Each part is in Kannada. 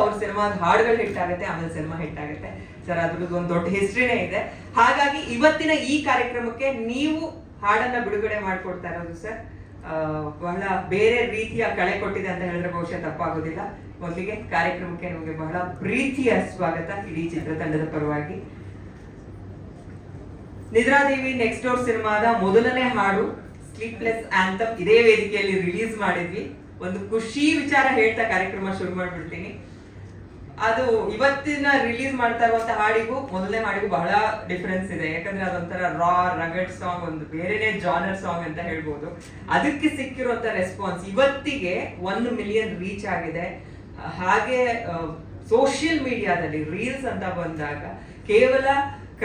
ಅವ್ರ ಸಿನಿಮಾದ ಹಾಡುಗಳು ಹಿಟ್ ಆಗುತ್ತೆ, ಆಮೇಲೆ ಸಿನಿಮಾ ಹಿಟ್ ಆಗುತ್ತೆ. ಸರ್, ಅದ್ರದ್ದು ಒಂದು ದೊಡ್ಡ ಹಿಸ್ಟ್ರಿನೇ ಇದೆ. ಹಾಗಾಗಿ ಇವತ್ತಿನ ಈ ಕಾರ್ಯಕ್ರಮಕ್ಕೆ ನೀವು ಹಾಡನ್ನ ಬಿಡುಗಡೆ ಮಾಡ್ಕೊಡ್ತಾ ಇರೋದು, ಸರ್. ಬಹಳ ಬೇರೆ ರೀತಿಯ ಕಳೆ ಕೊಟ್ಟಿದೆ ಅಂತ ಹೇಳಿದ್ರೆ ಬಹುಶಃ ತಪ್ಪಾಗೋದಿಲ್ಲ. ಮೊದಲಿಗೆ ಕಾರ್ಯಕ್ರಮಕ್ಕೆ ನಿಮಗೆ ಬಹಳ ಪ್ರೀತಿಯ ಸ್ವಾಗತ ಇಡೀ ಚಿತ್ರತಂಡದ ಪರವಾಗಿ. ನಿದ್ರಾದೇವಿ ನೆಕ್ಸ್ಟ್ ಡೋರ್ ಸಿನಿಮಾದ ಮೊದಲನೇ ಹಾಡು ಸ್ಲೀಪ್ಲೆಸ್ ಆಂಥಮ್ ಇದೇ ವೇದಿಕೆಯಲ್ಲಿ ರಿಲೀಸ್ ಮಾಡಿದ್ವಿ. ಒಂದು ಖುಷಿ ವಿಚಾರ ಹೇಳ್ತಾ ಕಾರ್ಯಕ್ರಮ ಶುರು ಮಾಡ್ಬಿಡ್ತೀನಿ. ಅದು ಇವತ್ತಿನ ರಿಲೀಸ್ ಮಾಡ್ತಾ ಇರುವಂತ ಹಾಡಿಗೂ ಮೊದಲನೇ ಹಾಡಿಗೂ ಬಹಳ ಡಿಫರೆನ್ಸ್ ಇದೆ. ಯಾಕಂದ್ರೆ ಅದೊಂಥರ ರಾ ರಗಡ್ ಸಾಂಗ್ ಒಂದು ಬೇರೆನೇ ಜಾನರ್ ಸಾಂಗ್ ಅಂತ ಹೇಳ್ಬೋದು. ಅದಕ್ಕೆ ಸಿಕ್ಕಿರುವಂತ ರೆಸ್ಪಾನ್ಸ್ ಇವತ್ತಿಗೆ ಒಂದು ಮಿಲಿಯನ್ ರೀಚ್ ಆಗಿದೆ. ಹಾಗೆ ಸೋಷಿಯಲ್ ಮೀಡಿಯಾದಲ್ಲಿ ರೀಲ್ಸ್ ಅಂತ ಬಂದಾಗ ಕೇವಲ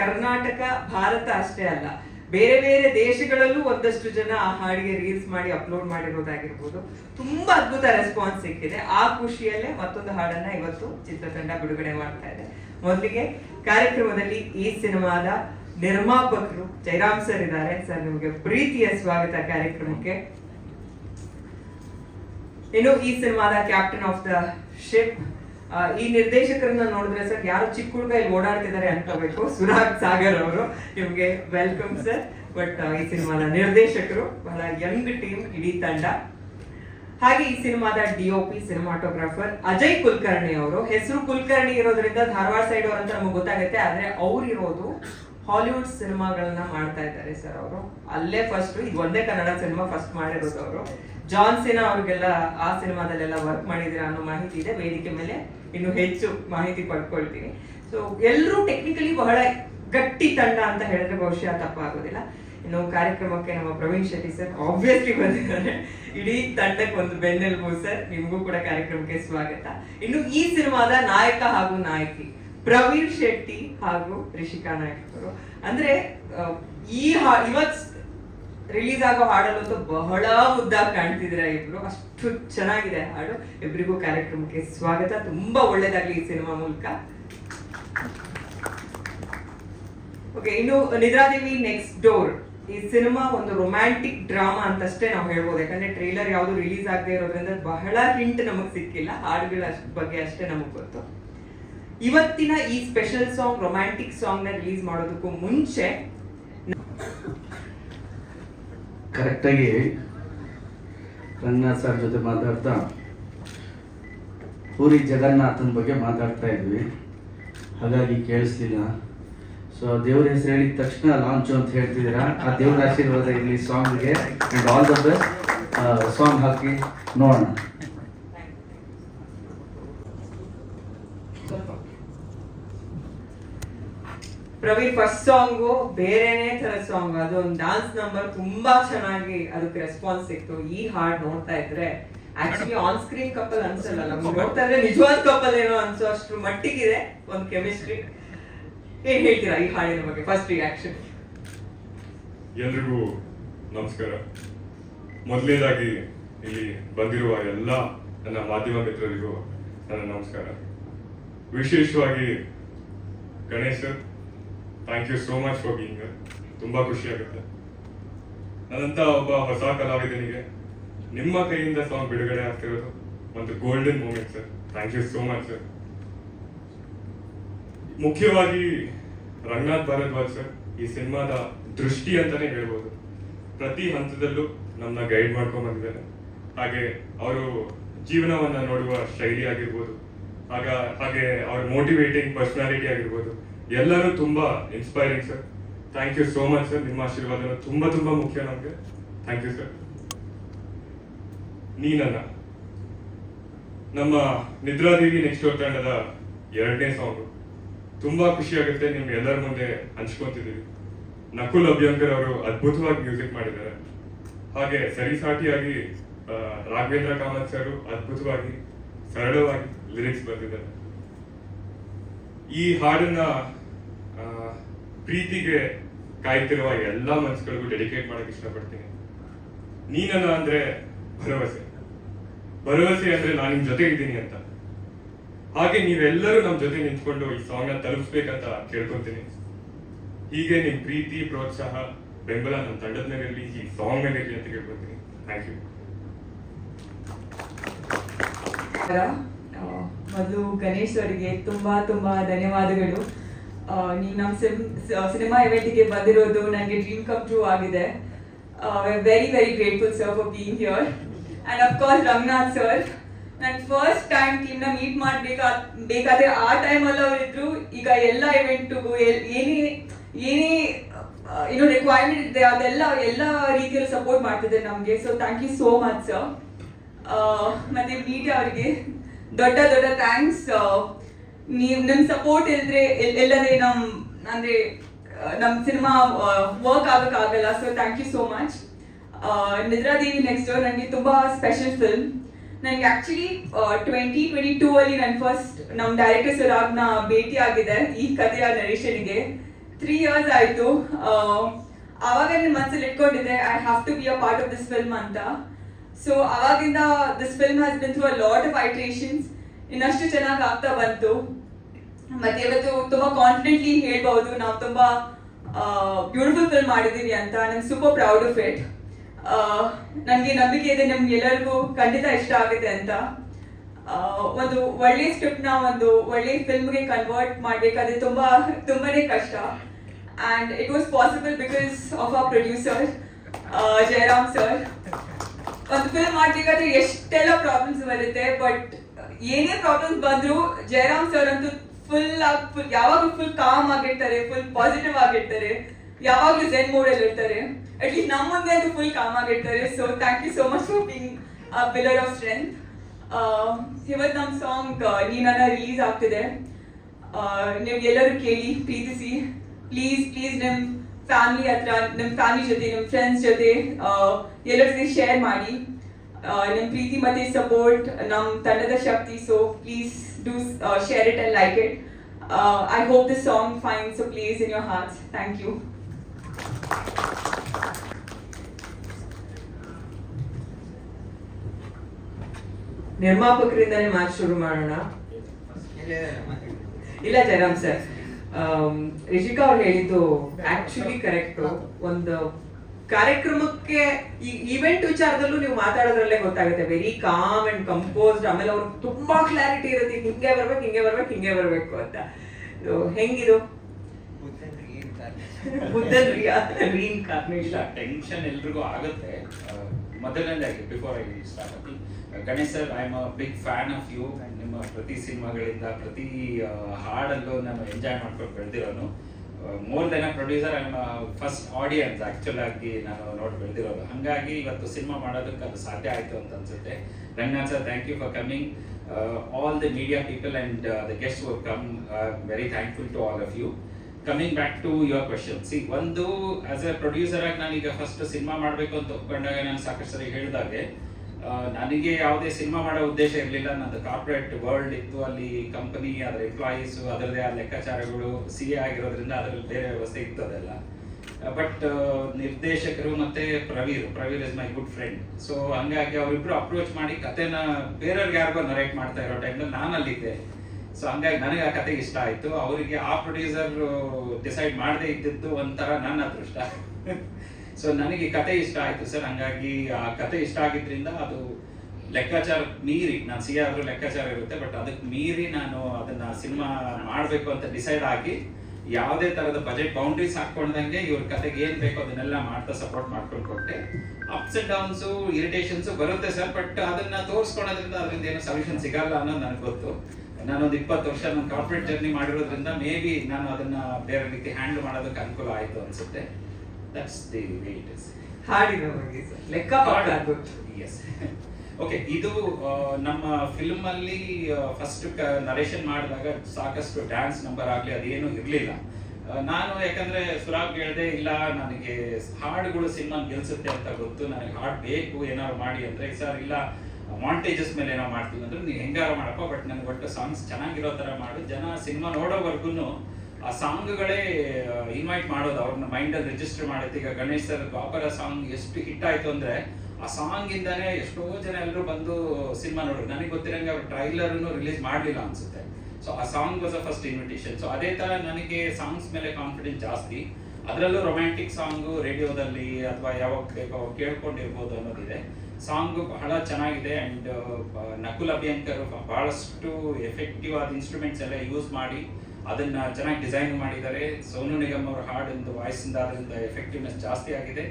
ಕರ್ನಾಟಕ, ಭಾರತ ಅಷ್ಟೇ ಅಲ್ಲ. ಬೇರೆ ಬೇರೆ ದೇಶಗಳಲ್ಲೂ ಒಂದಷ್ಟು ಜನ ಆ ಹಾಡಿಗೆ ರೀಲ್ಸ್ ಮಾಡಿ ಅಪ್ಲೋಡ್ ಮಾಡಿರೋದಾಗಿರ್ಬೋದು. ತುಂಬಾ ಅದ್ಭುತ ರೆಸ್ಪಾನ್ಸ್ ಸಿಕ್ಕಿದೆ. ಆ ಖುಷಿಯಲ್ಲೇ ಮತ್ತೊಂದು ಹಾಡನ್ನ ಇವತ್ತು ಚಿತ್ರತಂಡ ಬಿಡುಗಡೆ ಮಾಡ್ತಾ ಇದೆ. ಮೊದಲಿಗೆ ಕಾರ್ಯಕ್ರಮದಲ್ಲಿ ಈ ಸಿನಿಮಾದ ನಿರ್ಮಾಪಕರು ಜೈರಾಮ್ ಸರ್ ಇದ್ದಾರೆ. ಸರ್, ನಿಮಗೆ ಪ್ರೀತಿಯ ಸ್ವಾಗತ ಕಾರ್ಯಕ್ರಮಕ್ಕೆ. ಇನ್ನು ಈ ಸಿನಿಮಾದ ಕ್ಯಾಪ್ಟನ್ ಆಫ್ ದ ಶಿಪ್ ಈ ನಿರ್ದೇಶಕರನ್ನ ನೋಡಿದ್ರೆ ಸರ್ ಯಾರು ಚಿಕ್ಕ ಹುಡುಗ ಇಲ್ಲಿ ಓಡಾಡ್ತಿದ್ದಾರೆ ಅನ್ಕೋಬೇಕು ಸುರಾಗ್ ಸಾಗರ್ ಅವರು ನಿಮ್ಗೆ ವೆಲ್ಕಮ್ ಸರ್ ಬಟ್ ಈ ಸಿನಿಮಾದ ನಿರ್ದೇಶಕರು, ಬಹಳ ಯಂಗ್ ಟೀಮ್ ಇಡೀ ತಂಡ. ಹಾಗೆ ಈ ಸಿನಿಮಾದ ಡಿಒಪಿ ಸಿನಿಮಾಟೋಗ್ರಾಫರ್ ಅಜಯ್ ಕುಲಕರ್ಣಿ ಅವರು. ಹೆಸರು ಕುಲಕರ್ಣಿ ಇರೋದ್ರಿಂದ ಧಾರವಾಡ ಸೈಡ್ ಅವರಂತ ಅಂತ ನಮಗೆ ಗೊತ್ತಾಗುತ್ತೆ. ಆದ್ರೆ ಅವ್ರು ಇರೋದು ಹಾಲಿವುಡ್ ಸಿನಿಮಾಗಳನ್ನ ಮಾಡ್ತಾ ಇದ್ದಾರೆ ಸರ್ ಅವರು. ಅಲ್ಲೇ ಫಸ್ಟ್ ಇದು ಒಂದೇ ಕನ್ನಡ ಸಿನಿಮಾ ಫಸ್ಟ್ ಮಾಡಿರೋದು ಅವರು. ಜಾನ್ ಸಿನಾ ಅವ್ರಿಗೆಲ್ಲ ಆ ಸಿನಿಮಾದಲ್ಲೆಲ್ಲ ವರ್ಕ್ ಮಾಡಿದಿರ ಅನ್ನೋ ಮಾಹಿತಿ ಇದೆ. ವೇದಿಕೆ ಮೇಲೆ ಇನ್ನು ಹೆಚ್ಚು ಮಾಹಿತಿ ಪಡ್ಕೊಳ್ತೀನಿ. ಸೊ ಎಲ್ಲರೂ ಟೆಕ್ನಿಕಲಿ ಬಹಳ ಗಟ್ಟಿ ತಂಡ ಅಂತ ಹೇಳಿದ್ರೆ ಬಹುಶಃ ತಪ್ಪಾಗೋದಿಲ್ಲ. ಇನ್ನು ಕಾರ್ಯಕ್ರಮಕ್ಕೆ ನಮ್ಮ ಪ್ರವೀಣ್ ಶೆಟ್ಟಿ ಸರ್ ಆಬ್ವಿಯಸ್ಲಿ ಬಂದಿದ್ದಾರೆ. ಇಡೀ ತಂಡಕ್ಕೆ ಒಂದು ಬೆನ್ನೆಲುಬು ಸರ್ ನಿಮಗೂ ಕೂಡ ಕಾರ್ಯಕ್ರಮಕ್ಕೆ ಸ್ವಾಗತ. ಇನ್ನು ಈ ಸಿನಿಮಾದ ನಾಯಕ ಹಾಗೂ ನಾಯಕಿ ಪ್ರವೀಣ್ ಶೆಟ್ಟಿ ಹಾಗೂ ರಿಷಿಕಾ ನಾಯಕ್ ಅವರು. ಅಂದ್ರೆ ಈ ಹಾ ಇವತ್ ರಿಲೀಸ್ ಆಗೋ ಹಾಡಲ್ಲಂತೂ ಬಹಳ ಮುದ್ದಾಗಿ ಕಾಣ್ತಿದ್ದೀರಾ ಇಬ್ರು. ಅಷ್ಟು ಚೆನ್ನಾಗಿದೆ ಹಾಡು. ಇಬ್ಬರಿಗೂ ಕಾರ್ಯಕ್ರಮಕ್ಕೆ ಸ್ವಾಗತ. ತುಂಬಾ ಒಳ್ಳೇದಾಗ್ಲಿ ಈ ಸಿನಿಮಾ ಮೂಲಕ. ಓಕೆ ಇನ್ನು ನಿದ್ರಾದೇವಿ ನೆಕ್ಸ್ಟ್ ಡೋರ್ ಈ ಸಿನಿಮಾ ಒಂದು ರೊಮ್ಯಾಂಟಿಕ್ ಡ್ರಾಮಾ ಅಂತಷ್ಟೇ ನಾವು ಹೇಳ್ಬೋದು. ಯಾಕಂದ್ರೆ ಟ್ರೈಲರ್ ಯಾವುದು ರಿಲೀಸ್ ಆಗದೆ ಇರೋದ್ರಿಂದ ಬಹಳ ಹಿಂಟ್ ನಮಗ್ ಸಿಕ್ಕಿಲ್ಲ. ಹಾಡುಗಳ ಬಗ್ಗೆ ಅಷ್ಟೇ ನಮಗ್ ಗೊತ್ತು. ಇವತ್ತಿನ ಈ ಸ್ಪೆಷಲ್ ಸಾಂಗ್ ರೊಮ್ಯಾಂಟಿಕ್ ಸಾಂಗ್ನ ರಿಲೀಸ್ ಮಾಡೋದಕ್ಕೂ ಮುಂಚೆ ಕರೆಕ್ಟಾಗಿ ರಂಗನಾಥ್ ಸರ್ ಜೊತೆ ಮಾತಾಡ್ತಾ ಪೂರಿ ಜಗನ್ನಾಥನ ಬಗ್ಗೆ ಮಾತಾಡ್ತಾ ಇದ್ವಿ. ಹಾಗಾಗಿ ಕೇಳಿಸ್ಲಿಲ್ಲ ಸೊ ದೇವ್ರ ಹೆಸರು ಹೇಳಿದ ತಕ್ಷಣ ಲಾಂಚು ಅಂತ ಹೇಳ್ತಿದ್ದೀರಾ? ಆ ದೇವ್ರ ಆಶೀರ್ವಾದ ಇಲ್ಲಿ ಸಾಂಗ್ಗೆ ಆಲ್ ದ ಬೆಸ್ಟ್ ಸಾಂಗ್ ಹಾಕಿ ನೋಡೋಣ. ಪ್ರವೀಣ್ ಫಸ್ಟ್ ಸಾಂಗು ಬೇರೆನೇ ತರ ಸಾಂಗ್ ಅದು ಒಂದು ಡಾನ್ಸ್ ನಂಬರ್ ತುಂಬಾ ಚೆನ್ನಾಗಿ ಅದಕ್ಕೆ ರೆಸ್ಪಾನ್ಸ್ ಸಿಕ್ತು. ಈ ಹಾಡ್ ನೋಡ್ತಾ ಇದ್ರೆ ಆಕ್ಚುಲಿ ಆನ್ ಸ್ಕ್ರೀನ್ ಕಪಲ್ ಅನ್ಸಲ್ಲ. ನಮ್ಗೆ ನೋಡ್ತಾ ಇದ್ರೆ ನಿಜವಾದ ಕಪಲ್ ಏನೋ ಅನ್ಸೋ ಅಷ್ಟು ಮಟ್ಟಿಗಿದೆ ಒಂದು ಕೆಮಿಸ್ಟ್ರಿ ಏನ್ ಹೇಳ್ತೀರಾ ಈ ಹಾಡಿನ ಬಗ್ಗೆ? ಫಸ್ಟ್ ರಿಯಾಕ್ಷನ್ ಎಲ್ರಿಗೂ ನಮಸ್ಕಾರ. ಮೊದಲನೇದಾಗಿ ಇಲ್ಲಿ ಬಂದಿರುವ ಎಲ್ಲ ನನ್ನ ಮಾಧ್ಯಮ ಮಿತ್ರರಿಗೂ ನನ್ನ ನಮಸ್ಕಾರ. ವಿಶೇಷವಾಗಿ Ganesh thank you so much for being ತುಂಬಾ ಖುಷಿ ಆಗುತ್ತೆ. ನನ್ನಂತ ಒಬ್ಬ ಹೊಸ ಕಲಾವಿದನಿಗೆ ನಿಮ್ಮ ಕೈಯಿಂದ ಸಾಂಗ್ ಬಿಡುಗಡೆ ಆಗ್ತಿರೋದು ಒಂದು golden moment sir thank you so much sir ಮುಖ್ಯವಾಗಿ ರಂಗನಾಥ್ ಭಾರದ್ವಾಜ್ ಸರ್ ಈ ಸಿನಿಮಾದ ದೃಷ್ಟಿ ಅಂತಾನೆ ಹೇಳ್ಬೋದು. ಪ್ರತಿ ಹಂತದಲ್ಲೂ ನಮ್ಮನ್ನ ಗೈಡ್ ಮಾಡ್ಕೊಂಡ್ ಬಂದಿದ್ದಾರೆ. ಹಾಗೆ ಅವರು ಜೀವನವನ್ನ ನೋಡುವ ಶೈಲಿ ಆಗಿರ್ಬೋದು. ಆಗ ಹಾಗೆ ಅವ್ರ ಮೋಟಿವೇಟಿಂಗ್ ಪರ್ಸನಾಲಿಟಿ ಆಗಿರ್ಬೋದು. ಎಲ್ಲರೂ ತುಂಬಾ inspiring sir thank you so much sir ನಿಮ್ಮ ಆಶೀರ್ವಾದ ತುಂಬಾ ತುಂಬಾ ಮುಖ್ಯ ನಮಗೆ. ಥ್ಯಾಂಕ್ ಯು ಸರ್ ನೀನನ್ನ ನಮ್ಮ ನಿದ್ರಾದೇವಿ ನೆಕ್ಸ್ಟ್ ಡೋರ್ ತಂಡದ ಎರಡನೇ ಸಾಂಗ್ ತುಂಬಾ ಖುಷಿ ಆಗುತ್ತೆ ನಿಮ್ ಎಲ್ಲರ ಮುಂದೆ ಹಂಚ್ಕೊತಿದ್ದೀವಿ. ನಕುಲ್ ಅಭ್ಯಂಕರ್ ಅವರು ಅದ್ಭುತವಾಗಿ ಮ್ಯೂಸಿಕ್ ಮಾಡಿದ್ದಾರೆ. ಹಾಗೆ ಸರಿಸಾಟಿಯಾಗಿ ರಾಘವೇಂದ್ರ ಕಾಮತ್ ಸರ್ ಅದ್ಭುತವಾಗಿ, ಸರಳವಾಗಿ ಲಿರಿಕ್ಸ್ ಬರೆದಿದ್ದಾರೆ. ಈ ಹಾಡನ್ನ ಪ್ರೀತಿಗೆ ಕಾಯ್ತಿರುವ ಎಲ್ಲ ಮನಸ್ಸುಗಳಿಗೂ ಡೆಡಿಕೇಟ್ ಮಾಡಕ್ ಇಷ್ಟಪಡ್ತೀನಿ. ನೀನಲ್ಲ ಅಂದ್ರೆ ಭರವಸೆ. ಭರವಸೆ ಅಂದ್ರೆ ನಾನು ನಿಮ್ ಜೊತೆ ಇದ್ದೀನಿ ಅಂತ. ಹಾಗೆ ನೀವೆಲ್ಲರೂ ನಮ್ಮ ಜೊತೆ ನಿಂತ್ಕೊಂಡು ಈ ಸಾಂಗ್ನ ತಲುಪಿಸ್ಬೇಕಂತ ಕೇಳ್ಕೊಂತೀನಿ. ಹೀಗೆ ನಿಮ್ ಪ್ರೀತಿ, ಪ್ರೋತ್ಸಾಹ, ಬೆಂಬಲ ನಮ್ಮ ತಂಡದ ಮೇಲೆ ಈ ಸಾಂಗ್ ಮೇಲೆ ಇರಲಿ ಅಂತ ಕೇಳ್ಕೊತೀನಿ. ಥ್ಯಾಂಕ್ ಯು ಮೊದಲು ಗಣೇಶ್ ಅವರಿಗೆ ತುಂಬಾ ತುಂಬಾ ಧನ್ಯವಾದಗಳು. ನೀವು ನಮ್ಮ ಸಿನಿಮಾ ಇವೆಂಟಿಗೆ ಬಂದಿರೋದು ನನಗೆ ಡ್ರೀಮ್ ಕಮ್ ಟ್ರೂ ಆಗಿದೆ. Very very grateful sir for being here and of course Ranganath sir ನಾನು ಫಸ್ಟ್ ಟೈಮ್ ಟೀಮ್ನ ಮೀಟ್ ಮಾಡಬೇಕಾ, ಬೇಕಾದ್ರೆ ಆ ಟೈಮಲ್ಲಿ ಅವರಿದ್ರು ಈಗ ಎಲ್ಲ ಇವೆಂಟ್ಗೂ ಏನೇ ಏನೇ ಏನೋ ರಿಕ್ವೈರ್ಮೆಂಟ್ ಇದೆ ಅದೆಲ್ಲ, ಎಲ್ಲ ರೀತಿಯಲ್ಲಿ ಸಪೋರ್ಟ್ ಮಾಡ್ತಿದ್ದಾರೆ ನಮಗೆ. So thank you so much sir ಮತ್ತೆ ಮೀಡಿಯಾ ಅವರಿಗೆ. ದೊಡ್ಡ ದೊಡ್ಡ ಥ್ಯಾಂಕ್ಸ್ ನೀವು ನಿಮ್ಮ ಸಪೋರ್ಟ್ ಇಲ್ಲದ್ರೆ ಎಲ್ಲದೇ ನಮ್ಮ ಅಂದರೆ ನಮ್ಮ cinema work ಆಗೋಕ್ಕಾಗಲ್ಲ so thank you so much Nidradevi next ನನಗೆ ತುಂಬ ಸ್ಪೆಷಲ್ ಫಿಲ್ಮ್ ನನಗೆ ಆ್ಯಕ್ಚುಲಿ ಟ್ವೆಂಟಿ ಟ್ವೆಂಟಿ ಟೂ ಅಲ್ಲಿ ನನ್ನ ಫಸ್ಟ್ ನಮ್ಮ ಡೈರೆಕ್ಟರ್ ಸುರಾಗ್ನ ಭೇಟಿ ಆಗಿದೆ ಈ ಕಥೆಯ ನರೇಶನ್ಗೆ. ತ್ರೀ ಇಯರ್ಸ್ ಆಯಿತು. ಆವಾಗ ನನ್ನ ಮನಸ್ಸಲ್ಲಿ ಇಟ್ಕೊಂಡಿದ್ದೆ I have to be a part of this film ಅಂತ. ಸೊ ಅವಾಗಿಂದ this film has been through a lot of iterations ಇನ್ನಷ್ಟು ಚೆನ್ನಾಗಿ ಆಗ್ತಾ ಬಂತು. ಮತ್ತೆ ಇವತ್ತು ತುಂಬಾ ಕಾನ್ಫಿಡೆಂಟ್ಲಿ ಹೇಳ್ಬಹುದು, ನಾವು ತುಂಬಾ ಬ್ಯೂಟಿಫುಲ್ ಫಿಲ್ಮ್ ಮಾಡಿದೀವಿ ಅಂತ. ನಂಗೆ ಸೂಪರ್ ಪ್ರೌಡ್ ಆಫ್ ಇಟ್ ನನಗೆ ನಂಬಿಕೆ ಇದೆ ನಿಮ್ಗೆ ಎಲ್ಲರಿಗೂ ಖಂಡಿತ ಇಷ್ಟ ಆಗುತ್ತೆ ಅಂತ. ಒಂದು ಒಳ್ಳೆ ಸ್ಕ್ರಿಪ್ಟ್ನ ಒಂದು ಒಳ್ಳೆ ಫಿಲ್ಮ್ಗೆ ಕನ್ವರ್ಟ್ ಮಾಡ್ಬೇಕಾದ್ರೆ ತುಂಬಾ, ತುಂಬಾನೇ ಕಷ್ಟ. And it was possible because of ಆ ಪ್ರೊಡ್ಯೂಸರ್ ಜಯರಾಮ್ ಸರ್ ಒಂದು ಫಿಲ್ಮ್ ಮಾಡ್ಬೇಕಾದ್ರೆ ಎಷ್ಟೆಲ್ಲ ಪ್ರಾಬ್ಲಮ್ಸ್ ಬರುತ್ತೆ ಬಟ್ ಏನೇ ಪ್ರಾಬ್ಲಮ್ಸ್ ಬಂದ್ರು ಜಯರಾಮ್ ಸರ್ ಅಂತೂ ಫುಲ್ ಫುಲ್ ಯಾವಾಗಲೂ ಫುಲ್ ಕಾಮ್ ಆಗಿರ್ತಾರೆ ಫುಲ್ ಪಾಸಿಟಿವ್ ಆಗಿರ್ತಾರೆ. ಯಾವಾಗಲೂ ಜೆನ್ ಅಲ್ಲಿ ಇರ್ತಾರೆ. ಅಟ್ಲೀಸ್ಟ್ ನಮ್ಮ ಮುಂದೆ ಅಂತೂ ಫುಲ್ ಕಾಮ್ ಆಗಿರ್ತಾರೆ. So thank you so much for being of strength ಇವತ್ತು ನಮ್ಮ ಸಾಂಗ್ ನೀನನ್ನ ರಿಲೀಸ್ ಆಗ್ತಿದೆ. ನೀವು ಎಲ್ಲರೂ ಕೇಳಿ, ಪ್ರೀತಿಸಿ. ಪ್ಲೀಸ್ ಪ್ಲೀಸ್ ನಿಮ್ಮ ಫ್ಯಾಮಿಲಿ ಹತ್ರ ನಮ್ಮ ಫ್ಯಾಮಿಲಿ ಜೊತೆ ನಮ್ಮ ಫ್ರೆಂಡ್ಸ್ ಜೊತೆ ಎಲ್ಲರ ಜೊತೆ ಶೇರ್ ಮಾಡಿ. ನಿಮ್ಮ ಪ್ರೀತಿ ಮತ್ತೆ ಸಪೋರ್ಟ್ ನಮ್ಮ ತಂಡದ ಶಕ್ತಿ. So please do share it and like it I hope this song finds a place in your hearts thank you ನಿರ್ಮಾಪಕರಿಂದನೇ ಮಾತು ಶುರು ಮಾಡೋಣ? ಇಲ್ಲ ಜಯರಾಮ್ ಸರ್. ರಿಷಿಕಾ ಅವ್ರು ಹೇಳಿದ್ದು ಆಕ್ಚುಲಿ ಕರೆಕ್ಟ್ ಒಂದು ಕಾರ್ಯಕ್ರಮಕ್ಕೆ ಈ ಇವೆಂಟ್ ವಿಚಾರದಲ್ಲೂ ನೀವು ಮಾತಾಡೋದ್ರಲ್ಲೇ ಗೊತ್ತಾಗುತ್ತೆ. ವೆರಿ ಕಾಮ್ ಅಂಡ್ ಕಂಪೋಸ್ಡ್ ಆಮೇಲೆ ಅವ್ರಿಗೆ ತುಂಬಾ ಕ್ಲಾರಿಟಿ ಇರುತ್ತೆ. ಹಿಂಗೆ ಬರ್ಬೇಕು ಹಿಂಗೆ ಬರ್ಬೇಕು ಹಿಂಗೆ ಬರ್ಬೇಕು ಅಂತ. ಹೆಂಗಿದು? ಬುದ್ಧನ್ ಟೆನ್ಷನ್ ಎಲ್ರಿಗೂ ಆಗುತ್ತೆ. ಮೊದಲನೇದಾಗಿ before I start Ganesh sir I am a big fan of you ನಿಮ್ಮ ಪ್ರತಿ ಸಿನಿಮಾಗಳಿಂದ, ಪ್ರತಿ ಹಾಡಲ್ಲೂ ನಾನು ಎಂಜಾಯ್ ಮಾಡ್ಕೊಂಡು ಬೆಳೆದಿರೋನು. More than a producer I first audience actual ಆಗಿ ನಾನು ನೋಡಿ ಬೆಳೆದಿರೋದು. ಹಾಗಾಗಿ ಇವತ್ತು ಸಿನಿಮಾ ಮಾಡೋದಕ್ಕೆ ಅದು ಸಾಧ್ಯ ಆಯಿತು ಅಂತ ಅನ್ಸುತ್ತೆ. Ranganath sir thank you for coming all the media people and the guest welcome very thankful to all of you coming back to your question see ಒಂದು ಆಸ್ ಎ ಪ್ರೊಡ್ಯೂಸರ್ ಆಗಿ ನಾನೀಗ ಫಸ್ಟ್ ಸಿನಿಮಾ ಮಾಡಬೇಕು ಅಂತ ಒಪ್ಕೊಂಡಾಗ ನಾನು ಸಾಕಷ್ಟು ಸರಿ ಹೇಳಿದಾಗೆ ನನಗೆ ಯಾವುದೇ ಸಿನಿಮಾ ಮಾಡೋ ಉದ್ದೇಶ ಇರಲಿಲ್ಲ. ನಂದು ಕಾರ್ಪೊರೇಟ್ ವರ್ಲ್ಡ್ ಇತ್ತು. ಅಲ್ಲಿ ಕಂಪನಿ ಅದರ ಎಂಪ್ಲಾಯೀಸು ಅದರದೇ ಆ ಲೆಕ್ಕಾಚಾರಗಳು ಸಿ ಎ ಆಗಿರೋದ್ರಿಂದ ಅದರಲ್ಲಿ ಬೇರೆ ವ್ಯವಸ್ಥೆ ಇತ್ತು ಅದೆಲ್ಲ. ಬಟ್ ನಿರ್ದೇಶಕರು ಮತ್ತೆ Praveer Praveer is my good friend so ಹಂಗಾಗಿ ಅವರಿಬ್ರು ಅಪ್ರೋಚ್ ಮಾಡಿ ಕತೆನ ಬೇರೆಯವ್ರಿಗೆ ಯಾರಿಗೋ ನರೇಟ್ ಮಾಡ್ತಾ ಇರೋ ಟೈಮಲ್ಲಿ ನಾನು ಅಲ್ಲಿದ್ದೆ ಸೊ ಹಂಗಾಗಿ ನನಗೆ ಆ ಕತೆಗೆ ಇಷ್ಟ ಆಯಿತು. ಅವರಿಗೆ ಆ ಪ್ರೊಡ್ಯೂಸರ್ ಡಿಸೈಡ್ ಮಾಡದೇ ಇದ್ದಿದ್ದು ಒಂಥರ ನನ್ನ ಅದೃಷ್ಟ. ಸೊ ನನಗೆ ಕತೆ ಇಷ್ಟ ಆಯ್ತು ಸರ್. ಹಂಗಾಗಿ, ಆ ಕತೆ ಇಷ್ಟ ಆಗಿದ್ರಿಂದ ಅದು ಲೆಕ್ಕಾಚಾರ ಮೀರಿ, ನಾನು ಸಿ ಆದ್ರೂ ಲೆಕ್ಕಾಚಾರ ಇರುತ್ತೆ, ಬಟ್ ಅದಕ್ಕೆ ಮೀರಿ ನಾನು ಅದನ್ನ ಸಿನಿಮಾ ಮಾಡಬೇಕು ಅಂತ ಡಿಸೈಡ್ ಆಗಿ ಯಾವುದೇ ತರದ ಬಜೆಟ್ ಬೌಂಡ್ರೀಸ್ ಹಾಕೊಂಡಂಗೆ ಇವ್ರ ಕತೆಗೆ ಏನ್ ಬೇಕೋ ಅದನ್ನೆಲ್ಲ ಮಾಡ್ತಾ ಸಪೋರ್ಟ್ ಮಾಡ್ಕೊಂಡು ಕೊಟ್ಟೆ. ಅಪ್ಸ್ ಅಂಡ್ ಡೌನ್ಸ್ ಇರಿಟೇಷನ್ಸ್ ಬರುತ್ತೆ ಸರ್, ಬಟ್ ಅದನ್ನ ತೋರಿಸ್ಕೊಳೋದ್ರಿಂದ ಅದರಿಂದ ಏನೋ ಸೊಲ್ಯೂಷನ್ ಸಿಗಲ್ಲ ಅನ್ನೋದು ನನಗೆ ಗೊತ್ತು. ನಾನೊಂದು ಇಪ್ಪತ್ತು ವರ್ಷ ನಾನು ಕಾರ್ಪೊರೇಟ್ ಜರ್ನಿ ಮಾಡಿರೋದ್ರಿಂದ ಮೇ ಬಿ ನಾನು ಅದನ್ನ ಬೇರೆ ರೀತಿ ಹ್ಯಾಂಡಲ್ ಮಾಡೋದಕ್ಕೆ ಅನುಕೂಲ ಆಯಿತು ಅನ್ಸುತ್ತೆ. ಇಟ್ ಇಸ್ ಹಾಡಿನ ಬಗ್ಗೆ ಲೆಕ್ಕ ಎಸ್ ಓಕೆ ಇದು ನಮ್ಮ ಫಿಲ್ಮ್ ಅಲ್ಲಿ ಫಸ್ಟ್ ನರೇಷನ್ ಮಾಡಿದಾಗ ಸಾಕಷ್ಟು ಡ್ಯಾನ್ಸ್ ನಂಬರ್ ಆಗಲಿ ಅದೇನು ಇರ್ಲಿಲ್ಲ. ನಾನು ಯಾಕಂದ್ರೆ ಸುರಾಬ್ ಹೇಳ್ದೆ ಇಲ್ಲ ನನಗೆ ಹಾಡುಗಳು ಸಿನಿಮಾ ಗೆಲ್ಸುತ್ತೆ ಅಂತ ಗೊತ್ತು ನನಗೆ ಹಾಡು ಬೇಕು ಏನಾದ್ರು ಮಾಡಿ ಅಂದ್ರೆ ಸರ್ ಇಲ್ಲ ಮಾಂಟೇಜಸ್ ಮೇಲೆ ಏನೋ ಮಾಡ್ತೀವಿ ಅಂದ್ರೆ ನೀವು ಹೆಂಗಾರ ಮಾಡಪ್ಪ ಬಟ್ ನನಗೆ ಒಟ್ಟು ಸಾಂಗ್ಸ್ ಚೆನ್ನಾಗಿರೋ ತರ ಮಾಡು. ಜನ ಸಿನಿಮಾ ನೋಡೋವರೆಗೂ ಆ ಸಾಂಗ್ಗಳೇ ಇನ್ವೈಟ್ ಮಾಡೋದು, ಅವ್ರನ್ನ ಮೈಂಡಲ್ಲಿ ರಿಜಿಸ್ಟರ್ ಮಾಡುತ್ತೆ ಈಗ ಗಣೇಶ್ ಸರ್ ದ್ವಾಪರ ಸಾಂಗ್ ಎಷ್ಟು ಹಿಟ್ ಆಯ್ತು ಅಂದ್ರೆ, ಆ ಸಾಂಗ್ ಇಂದಾನೆ ಎಷ್ಟೋ ಜನ ಎಲ್ಲರೂ ಬಂದು ಸಿನಿಮಾ ನೋಡ್ರು ನನಗೆ ಗೊತ್ತಿರಂಗೆ ಅವ್ರು ಟ್ರೈಲರ್ ರಿಲೀಸ್ ಮಾಡಲಿಲ್ಲ ಅನ್ಸುತ್ತೆ. ಸೊ ಆ song was a first invitation so ಅದೇ ತರ ನನಗೆ ಸಾಂಗ್ಸ್ ಮೇಲೆ ಕಾನ್ಫಿಡೆನ್ಸ್ ಜಾಸ್ತಿ. ಅದರಲ್ಲೂ ರೊಮ್ಯಾಂಟಿಕ್ ಸಾಂಗು ರೇಡಿಯೋದಲ್ಲಿ ಅಥವಾ ಯಾವಾಗ ಬೇಕೋ ಕೇಳ್ಕೊಂಡಿರ್ಬೋದು ಅನ್ನೋದಿದೆ. ಸಾಂಗ್ ಬಹಳ ಚೆನ್ನಾಗಿದೆ ಆ್ಯಂಡ್ ನಕುಲ್ ಅಭಿಯಂಕರ್ ಬಹಳಷ್ಟು ಎಫೆಕ್ಟಿವ್ ಆದ ಇನ್ಸ್ಟ್ರೂಮೆಂಟ್ಸ್ ಎಲ್ಲ ಯೂಸ್ ಮಾಡಿ ಅದನ್ನ ಚೆನ್ನಾಗಿ ಡಿಸೈನ್ ಮಾಡಿದ್ದಾರೆ. ಸೋನು ನಿಗಮ್ ಅವರ ಹಾಡಿಂದ ವಾಯ್ಸಿಂದ ಅದರಿಂದ ಎಫೆಕ್ಟಿವ್ನೆಸ್ ಜಾಸ್ತಿ ಆಗಿದೆ.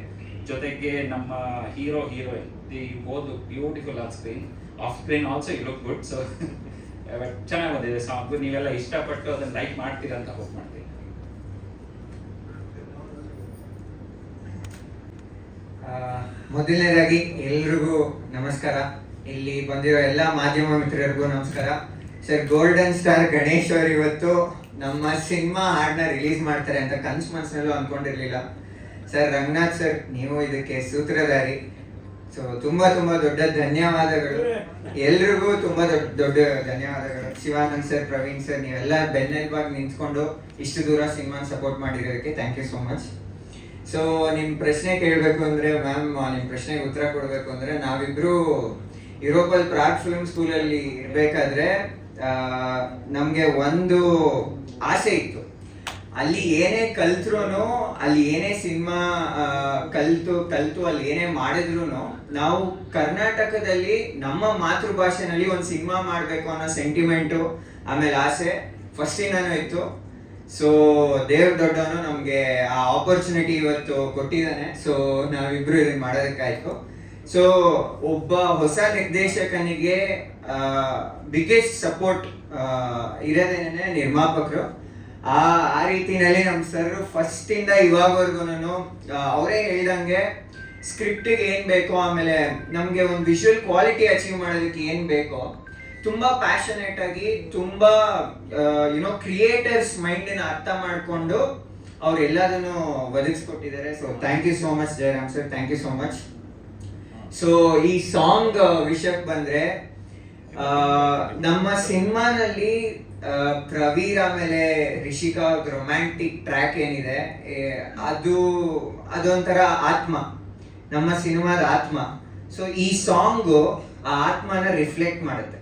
ಜೊತೆಗೆ ನಮ್ಮ hero, heroine, the both beautiful on screen. Off screen also you look good, so ಚೆನ್ನಾಗಿ ಬಂದಿದೆ ಸಾಂಗು ನೀವೆಲ್ಲ ಇಷ್ಟಪಟ್ಟು ಅದನ್ನ ಲೈಕ್ ಮಾಡ್ತೀರಾ ಅಂತ ಹೋಪ್ ಮಾಡ್ತೀನಿ. ಮೊದಲನೇದಾಗಿ ಎಲ್ರಿಗೂ ನಮಸ್ಕಾರ. ಇಲ್ಲಿ ಬಂದಿರೋ ಎಲ್ಲ ಮಾಧ್ಯಮ ಮಿತ್ರರಿಗೂ ನಮಸ್ಕಾರ. ಸರ್ ಗೋಲ್ಡನ್ ಸ್ಟಾರ್ ಗಣೇಶ್ ಅವರು ಇವತ್ತು ನಮ್ಮ ಸಿನಿಮಾ ಹಾಡನ್ನ ರಿಲೀಸ್ ಮಾಡ್ತಾರೆ ಅಂತ ಕನ್ಸ್ ಮನ್ಸಿನಲ್ಲೂ ಅನ್ಕೊಂಡಿರ್ಲಿಲ್ಲ. ಸರ್, ರಂಗನಾಥ್ ಸರ್, ನೀವು ಇದಕ್ಕೆ ಸೂತ್ರಧಾರಿ. ಸೊ ತುಂಬಾ ತುಂಬಾ ದೊಡ್ಡ ಧನ್ಯವಾದಗಳು. ಎಲ್ರಿಗೂ ತುಂಬಾ ದೊಡ್ಡ ದೊಡ್ಡ ಧನ್ಯವಾದಗಳು. ಶಿವಾನಂದ್ ಸರ್, ಪ್ರವೀಣ್ ಸರ್, ನೀವೆಲ್ಲ ಬೆನ್ನೆಲ್ಬಾಗಿ ನಿಂತ್ಕೊಂಡು ಇಷ್ಟು ದೂರ ಸಿನಿಮಾನ support ಮಾಡಿರೋದಕ್ಕೆ thank you so much so ನಿಮ್ ಪ್ರಶ್ನೆ ಕೇಳಬೇಕು ಅಂದ್ರೆ ಮ್ಯಾಮ್ ನಿಮ್ ಪ್ರಶ್ನೆಗೆ ಉತ್ತರ ಕೊಡಬೇಕು ಅಂದ್ರೆ, ನಾವಿಬ್ರು ಯುರೋಪಲ್ ಪ್ರಾಗ್ ಫಿಲ್ಮ್ ಸ್ಕೂಲಲ್ಲಿ ಇರ್ಬೇಕಾದ್ರೆ ನಮ್ಗೆ ಒಂದು ಆಸೆ ಇತ್ತು. ಅಲ್ಲಿ ಏನೇ ಕಲ್ತ್ರು ಅಲ್ಲಿ ಏನೇ ಸಿನಿಮಾ ಕಲ್ತು ಕಲ್ತು, ಅಲ್ಲಿ ಏನೇ ಮಾಡಿದ್ರು ನಾವು ಕರ್ನಾಟಕದಲ್ಲಿ ನಮ್ಮ ಮಾತೃಭಾಷೆನಲ್ಲಿ ಒಂದು ಸಿನಿಮಾ ಮಾಡಬೇಕು ಅನ್ನೋ ಸೆಂಟಿಮೆಂಟು, ಆಮೇಲೆ ಆಸೆ ಫಸ್ಟಿಂದನೂ ಇತ್ತು. ಸೊ ದೇವ್ರ ದೊಡ್ಡವನು ನಮಗೆ ಆ ಆಪರ್ಚುನಿಟಿ ಇವತ್ತು ಕೊಟ್ಟಿದ್ದಾನೆ. ಸೊ ನಾವಿಬ್ರು ಇದನ್ನ ಮಾಡೋದಕ್ಕಾಯ್ತು ಸೊ ಒಬ್ಬ ಹೊಸ ನಿರ್ದೇಶಕನಿಗೆ ಬಿಗ್ಗೆಸ್ಟ್ ಸಪೋರ್ಟ್ ಇರೋದೇನೆ ನಿರ್ಮಾಪಕರು. ಆ ಆ ರೀತಿನಲ್ಲಿ ನಮ್ಮ ಸರ್ ಫಸ್ಟ್ ಇಂದ ಇವಾಗವರೆಗೂ ಅವರೇ ಹೇಳಿದಂಗೆ ಸ್ಕ್ರಿಪ್ಟಿಗೆ ಏನು ಬೇಕೋ ಆಮೇಲೆ ನಮಗೆ ಒಂದು ವಿಷುವಲ್ ಕ್ವಾಲಿಟಿ ಅಚೀವ್ ಮಾಡೋದಕ್ಕೆ ಏನು ಬೇಕೋ, ತುಂಬಾ ಪ್ಯಾಷನೇಟ್ ಆಗಿ, ತುಂಬಾ ಯುನೋ ಕ್ರಿಯೇಟರ್ಸ್ ಮೈಂಡ್ ಅರ್ಥ ಮಾಡಿಕೊಂಡು ಅವರೆಲ್ಲದನ್ನು ಒದಗಿಸ್ಕೊಟ್ಟಿದ್ದಾರೆ. So thank you so much Jayaram sir thank you so much so ಈ ಸಾಂಗ್ ವಿಷಯಕ್ಕೆ ಬಂದ್ರೆ ನಮ್ಮ ಸಿನಿಮಾನಲ್ಲಿ ಪ್ರವೀರ್ ಆಮೇಲೆ ರಿಷಿಕಾ ರೊಮ್ಯಾಂಟಿಕ್ ಟ್ರ್ಯಾಕ್ ಏನಿದೆ ಅದು, ಅದೊಂಥರ ಆತ್ಮ. ನಮ್ಮ ಸಿನಿಮಾದ ಆತ್ಮ. ಸೊ ಈ ಸಾಂಗು ಆ ಆತ್ಮನ ರಿಫ್ಲೆಕ್ಟ್ ಮಾಡುತ್ತೆ.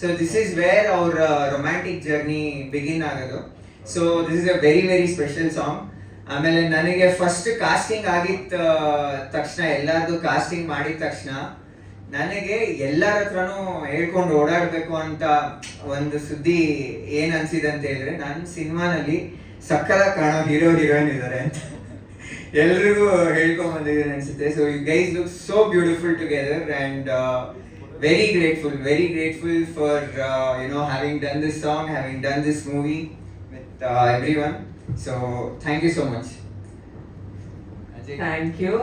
ಸೊ ದಿಸ್ ಇಸ್ ವೇರ್ ಅವ್ರ ರೊಮ್ಯಾಂಟಿಕ್ ಜರ್ನಿ ಬಿಗಿನ್ ಆಗೋದು. So this is a very very special song ಆಮೇಲೆ ನನಗೆ ಫಸ್ಟ್ ಕಾಸ್ಟಿಂಗ್ ಆಗಿದ್ದ, ತಕ್ಷಣ, ಎಲ್ಲಾರ್ದು ಕಾಸ್ಟಿಂಗ್ ಮಾಡಿದ ತಕ್ಷಣ ನನಗೆ ಎಲ್ಲರ ಹತ್ರನೂ ಹೇಳ್ಕೊಂಡು ಓಡಾಡ್ಬೇಕು ಅಂತ ಒಂದು ಸುದ್ದಿ ಏನ್ ಅನ್ಸಿದೆ ಅಂತ ಹೇಳಿದ್ರೆ ನನ್ನ ಸಿನಿಮಾನಲ್ಲಿ ಸಕ್ಕಲ ಕಾಣೋ ಹೀರೋ, ಹೀರೋಯಿನ್ ಇದ್ದಾರೆ ಅಂತ ಎಲ್ರಿಗೂ ಹೇಳ್ಕೊಂಡ್ ಬಂದಿದ್ದೀನಿ ಅನ್ಸುತ್ತೆ. So you guys look so beautiful together and very grateful very grateful for you know having done this song having done this movie with everyone so thank you so much thank you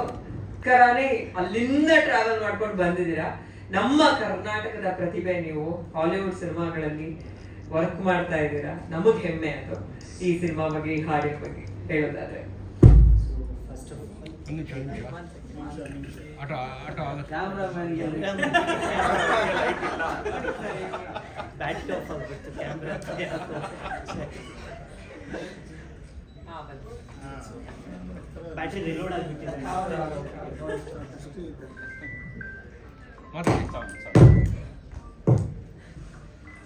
ಕರಾನೆ ಅಲ್ಲಿಂದ ಟ್ರಾವೆಲ್ ಮಾಡ್ಕೊಂಡು ಬಂದಿದ್ದೀರಾ? ನಮ್ಮ ಕರ್ನಾಟಕದ ಪ್ರತಿಭೆ ನೀವು ಹಾಲಿವುಡ್ ಸಿನಿಮಾಗಳಲ್ಲಿ ವರ್ಕ್ ಮಾಡ್ತಾ ಇದ್ದೀರಾ? ನಮಗ್ ಹೆಮ್ಮೆ ಅದು ಈ ಸಿನಿಮಾ ಬಗ್ಗೆ ಈ ಹಾಡಿನ ಬಗ್ಗೆ ಹೇಳೋದಾದ್ರೆ. ಕ್ಯಾಮ್ರಾ ಬ್ಯಾಟ್ರಿ ರಿಲೋಡ್ ಆಗಿಬಿಟ್ಟಿದೆ